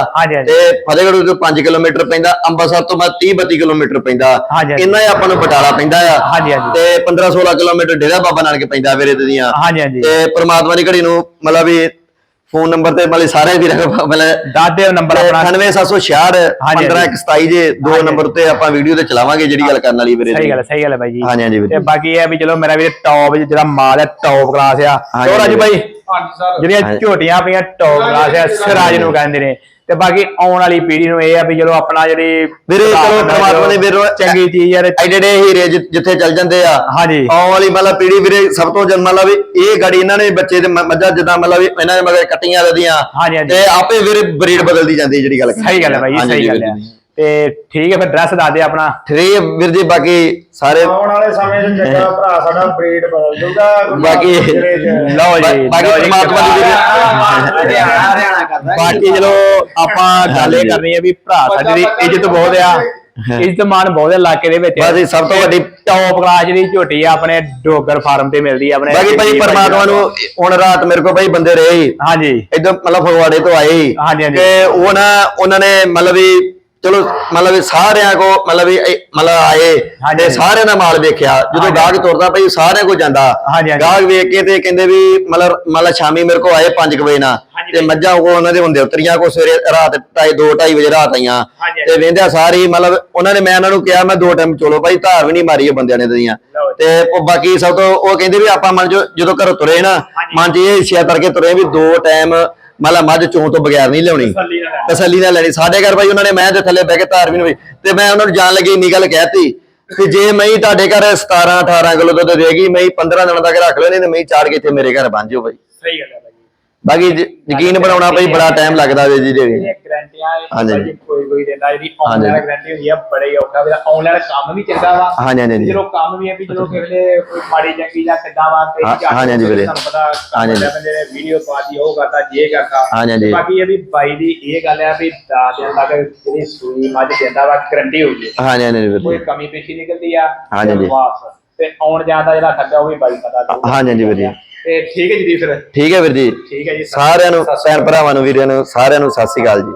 ਤੇ ਫਤਿਹਗੜ੍ਹ ਤੋਂ 5 ਕਿਲੋਮੀਟਰ ਪੈਂਦਾ ਅੰਮ੍ਰਿਤਸਰ ਤੋਂ ਬਾਅਦ 30 32 ਕਿਲੋਮੀਟਰ ਪੈਂਦਾ। ਇੰਨਾ ਹੀ ਆਪਾਂ ਨੂੰ ਬਟਾਲਾ ਪੈਂਦਾ ਆ। ਹਾਂਜੀ, ਹਾਂਜੀ। ਤੇ 15 16 ਕਿਲੋਮੀਟਰ ਡੇਰਾ ਬਾਬਾ ਨਾਨਕ ਪੈਂਦਾ ਵੀਰੇ ਦੀਆਂ। ਹਾਂਜੀ ਹਾਂਜੀ। ਤੇ ਪ੍ਰਮਾਤਮਾ ਦੀ ਘੜੀ ਨੂੰ ਮਤਲਬ ਵੀ ਫੋਨ ਨੰਬਰ ਤੇ ਮਤਲਬ ਸਾਰੇ ਵੀਰਾਂ ਕੋਲ ਮਤਲਬ ਦੱਸ ਦਿਓ ਨੰਬਰ ਆਪਣਾ 98766 ਹਾਂਜੀ। 15127 ਜੇ ਦੋ। ਨੰਬਰ ਤੇ ਆਪਾਂ ਵੀਡੀਓ ਤੇ ਚਲਾਵਾਂਗੇ ਜਿਹੜੀ ਗੱਲ ਕਰਨ ਵਾਲੀ ਵੀਰੇ ਸਹੀ। ਗੱਲ ਸਹੀ ਗੱਲ ਹੈ ਬਾਈ ਜੀ ਹਾਂਜੀ, ਹਾਂਜੀ ਵੀਰੇ। ਤੇ ਬਾਕੀ ਇਹ ਵੀ ਚਲੋ ਮੇਰਾ ਵੀਰ ਟੌਪ ਜਿਹੜਾ ਮਾਲ ਹੈ ਟੌਪ ਕਲਾਸ ਆ ਹੋਰ ਵੀਰੇ। ਬਾਈ ਹਾਂਜੀ ਸਰ ਜਿਹੜੀਆਂ। ਝੋਟੀਆਂ ਆਪਣੀਆਂ ਟੌਪ ਕਲਾਸ ਆ ਸਿਰਾਜ ਨੂੰ ਕਹਿੰਦੇ ਨੇ ਤੇ ਬਾਕੀ ਆਉਣ ਵਾਲੀ ਪੀੜ੍ਹੀ ਨੂੰ ਇਹ ਆ ਵੀ ਚਲੋ ਆਪਣਾ ਜਿਹੜੀ ਵੀਰੇ ਚਲੋ ਪ੍ਰਮਾਤਮਾ ਨੇ ਵੀਰੇ ਚੰਗੀ ਚੀਜ਼ ਯਾਰ ਐਡੇ ਹੀਰੇ ਜਿ- ਜਿੱਥੇ ਚੱਲ ਜਾਂਦੇ ਆ ਹਾਂਜੀ ਆਉਣ ਵਾਲੀ ਮਤਲਬ ਪੀੜੀ ਵੀਰੇ ਸਭ ਤੋਂ ਜਨਮ ਮਤਲਬ ਵੀ ਇਹ ਗਾੜੀ ਇਹਨਾਂ ਨੇ ਬੱਚੇ ਦੇ ਮ- ਮੱਝਾਂ ਜਿੱਦਾਂ ਮਤਲਬ ਵੀ ਇਹਨਾਂ ਦੇ ਮਗਰ ਕੱਟੀਆਂ ਲਦੀਆਂ ਹਾਂਜੀ, ਹਾਂਜੀ। ਤੇ ਆਪੇ ਵੀਰੇ ਬਰੀਡ ਬਦਲਦੀ ਜਾਂਦੀ ਹੈ ਜਿਹੜੀ ਗੱਲ ਸਹੀ ਗੱਲ ਹੈ ਬਾਈ ਸਹੀ ਗੱਲ ਹੈ। ਤੇ ਠੀਕ ਹੈ ਫਿਰ ਡਰੈਸ ਦੱਸ ਦੇ ਆਪਣਾ। ਠੀਕ ਹੈ ਵੀਰ ਜੀ ਬਾਕੀ ਸਾਰੇ ਆਉਣ ਵਾਲੇ ਸਮੇਂ 'ਚ ਜੱਗਾ ਭਰਾ ਸਾਡਾ ਬ੍ਰੀਡ ਬਦਲ ਜੂਗਾ ਬਾਕੀ ਲਓ ਜੀ ਬਾਕੀ ਪ੍ਰਮਾਤਮਾ ਦੀ ਬਾਕੀ ਚਲੋ ਆਪਾਂ ਗੱਲ ਇਹ। ਕਰਨੀ ਹੈ ਵੀ ਭਰਾ ਸਾਡੇ ਦੀ ਇੱਜ਼ਤ ਬਹੁਤ ਆ। ਇੱਜ਼ਤ ਮਾਨ ਬਹੁਤ ਹੈ ਇਲਾਕੇ ਦੇ ਵਿੱਚ। ਬਸ ਇਹ ਸਭ ਤੋਂ ਵੱਡੀ ਟੌਪ ਕਲਾਸ ਜਿਹੜੀ ਝੋਟੀ ਆ ਆਪਣੇ ਡੋਗਰ ਫਾਰਮ ਤੇ ਮਿਲਦੀ ਆ ਆਪਣੇ ਬਾਕੀ ਭਾਈ ਪਰਮਾਤਮਾ ਨੂੰ ਹੁਣ ਰਾਤ ਮੇਰੇ ਕੋਲ ਭਾਈ ਬੰਦੇ ਰਹੇ ਸੀ। ਹਾਂਜੀ। ਇੱਧਰ ਮਤਲਬ ਫਗਵਾੜੇ ਤੋਂ ਆਏ ਸੀ। ਹਾਂਜੀ, ਹਾਂਜੀ। ਕਿ ਉਹ ਨਾ ਉਹਨਾਂ ਨੇ ਮਤਲਬ ਵੀ ਚਲੋ ਮਤਲਬ ਵੀ ਸਾਰਿਆਂ ਕੋ ਮਤਲਬ ਇਹ- ਮਤਲਬ ਆਏ ਤੇ। ਸਾਰਿਆਂ ਦਾ ਮਾਲ ਵੇਖਿਆ ਜਦੋਂ। ਗਾਹਕ ਤੁਰਦਾ ਭਾਈ ਸਾਰਿਆਂ ਕੋ ਜਾਂਦਾ। ਗਾਹਕ ਵੇਖ ਕੇ ਤੇ ਕਹਿੰਦੇ ਵੀ ਮਤਲਬ ਮਤਲਬ ਸ਼ਾਮੀ ਮੇਰੇ ਕੋ ਆਏ 5 ਵਜੇ ਹਾਂਜੀ, ਤੇ ਮੱਝਾਂ ਕੋ ਉਹਨਾਂ ਦੇ ਹੁੰਦੇ ਉਤਰੀਆਂ ਕੋ ਸਵੇਰੇ ਰਾਤ 2:30 2:30 ਵਜੇ ਰਾਤ ਆਈਆਂ ਤੇ ਵੇਂਦਿਆ ਸਾਰੀ ਮਤਲਬ ਉਹਨਾਂ ਨੇ ਮੈਂ ਉਹਨਾਂ ਨੂੰ ਕਿਹਾ ਮੈਂ ਦੋ ਟਾਈਮ ਚਲੋ ਭਾਈ ਧਾਰ ਵੀ ਨਹੀਂ ਮਾਰੀ ਇਹ ਬੰਦਿਆਂ ਨੇ ਦੀਆਂ। ਤੇ ਉਹ ਬਾਕੀ ਸਭ ਤੋਂ ਉਹ ਕਹਿੰਦੇ ਵੀ ਆਪਾਂ ਮਨ ਜੋ ਜਦੋਂ ਘਰੋਂ ਤੁਰੇ ਨਾ। ਮਨ ਚ ਇਹ ਇੱਛਾ ਕਰਕੇ ਤੁਰੇ ਵੀ ਦੋ ਟਾਈਮ ਮਤਲਬ ਮੱਝ ਚੋਂ ਤੋਂ ਬਗੈਰ ਨਹੀਂ ਲਿਆਉਣੀ। ਤਸੱਲੀ ਨਾਲ ਲੈਣੀ। ਸਾਡੇ ਘਰ ਭਾਈ ਉਹਨਾਂ ਨੇ ਮੈਂ ਦੇ ਥੱਲੇ ਬਹਿ ਕੇ ਧਾਰ ਵੀ ਹੋਈ ਤੇ ਮੈਂ ਉਹਨਾਂ ਨੂੰ ਜਾਣ ਲੱਗੀ ਇੰਨੀ ਗੱਲ ਕਹਿਤੀ ਕਿ ਜੇ ਮੈਂ ਤੁਹਾਡੇ ਘਰ 17 18 ਕਿਲੋ ਦੁੱਧ ਦੇਗੀ ਮੈਂ 15 ਦਿਨਾਂ ਤੱਕ ਰੱਖ ਲੈਣੀ ਤੇ ਮੈਂ ਚਾੜ ਕੇ ਇੱਥੇ ਮੇਰੇ ਘਰ ਬਣ ਜਾਓ ਭਾਈ ਸਹੀ ਗੱਲ ਹੈ ਬਾਕੀ ਯਕੀਨ ਬਣਾਉਣਾ ਭਾਈ ਬੜਾ ਟਾਈਮ ਲੱਗਦਾ ਜੀ ਜੀ ਜੀ ਇਹ ਗਰੰਟੀਆਂ ਹਾਂਜੀ। ਕੋਈ ਕੋਈ ਦਿੰਦਾ ਜਿਹੜੀ। ਆਨਲਾਈਨ ਗਰੰਟੀ ਹੁੰਦੀ ਆ ਬੜੇ ਹੀ ਔਖਾ ਵੀ ਆਨਲਾਈਨ ਕੰਮ ਵੀ ਚੰਗਾ ਵਾ ਹਾਂਜੀ, ਹਾਂਜੀ। ਚਲੋ ਕੰਮ ਵੀ ਹੈ ਵੀ ਚਲੋ ਕਿਸੇ ਵੇਲੇ ਕੋਈ ਮਾੜੀ ਚੰਗੀ ਜਾਂ ਕਿੱਦਾਂ ਵਾ ਕਈ ਹਾਂ, ਜਾ ਕੇ ਹਾਂਜੀ, ਹਾਂਜੀ ਵੀਰੇ। ਤੁਹਾਨੂੰ ਪਤਾ ਹਾਂਜੀ, ਹਾਂਜੀ। ਬੰਦੇ ਨੇ ਵੀਡੀਓ ਪਾਤੀ ਉਹ ਕਰਦਾ ਜੇ ਕਰਦਾ ਹਾਂਜੀ, ਹਾਂਜੀ। ਬਾਕੀ ਇਹ ਵੀ ਬਾਈ ਦੀ ਇਹ ਗੱਲ ਹੈ ਵੀ ਦਾਦਿਆਂ ਤੱਕ ਜਿਹੜੀ ਸੂਈ ਮੱਝ ਦਿੰਦਾ ਵਾ ਗਰੰਟੀ ਹੋਊਗੀ ਹਾਂਜੀ ਹਾਂਜੀ ਵੀਰ ਕੋਈ ਜੀ ਕਮੀ ਪੇਸ਼ੀ ਨਿਕਲਦੀ ਆ ਹਾਂਜੀ, ਹਾਂਜੀ। ਵਾਪਸ ਤੇ ਆਉਣ ਜਾਣ ਦਾ ਜਿਹੜਾ ਖਰਚਾ ਉਹ ਵੀ ਬਾਈ ਪਤਾ ਕਰੂਗਾ। ਹਾਂਜੀ, ਹਾਂਜੀ ਵੀਰ ਜੀ। ਤੇ ਠੀਕ ਹੈ ਜੀ ਫਿਰ? ਠੀਕ ਹੈ ਵੀਰ ਜੀ। ਠੀਕ ਹੈ ਜੀ ਸਾਰਿਆਂ ਨੂੰ ਭੈਣ ਭਰਾਵਾਂ ਨੂੰ ਵੀਰਾਂ ਨੂੰ ਸਾਰਿਆਂ ਨੂੰ ਸਤਿ ਸ਼੍ਰੀ ਅਕਾਲ ਜੀ।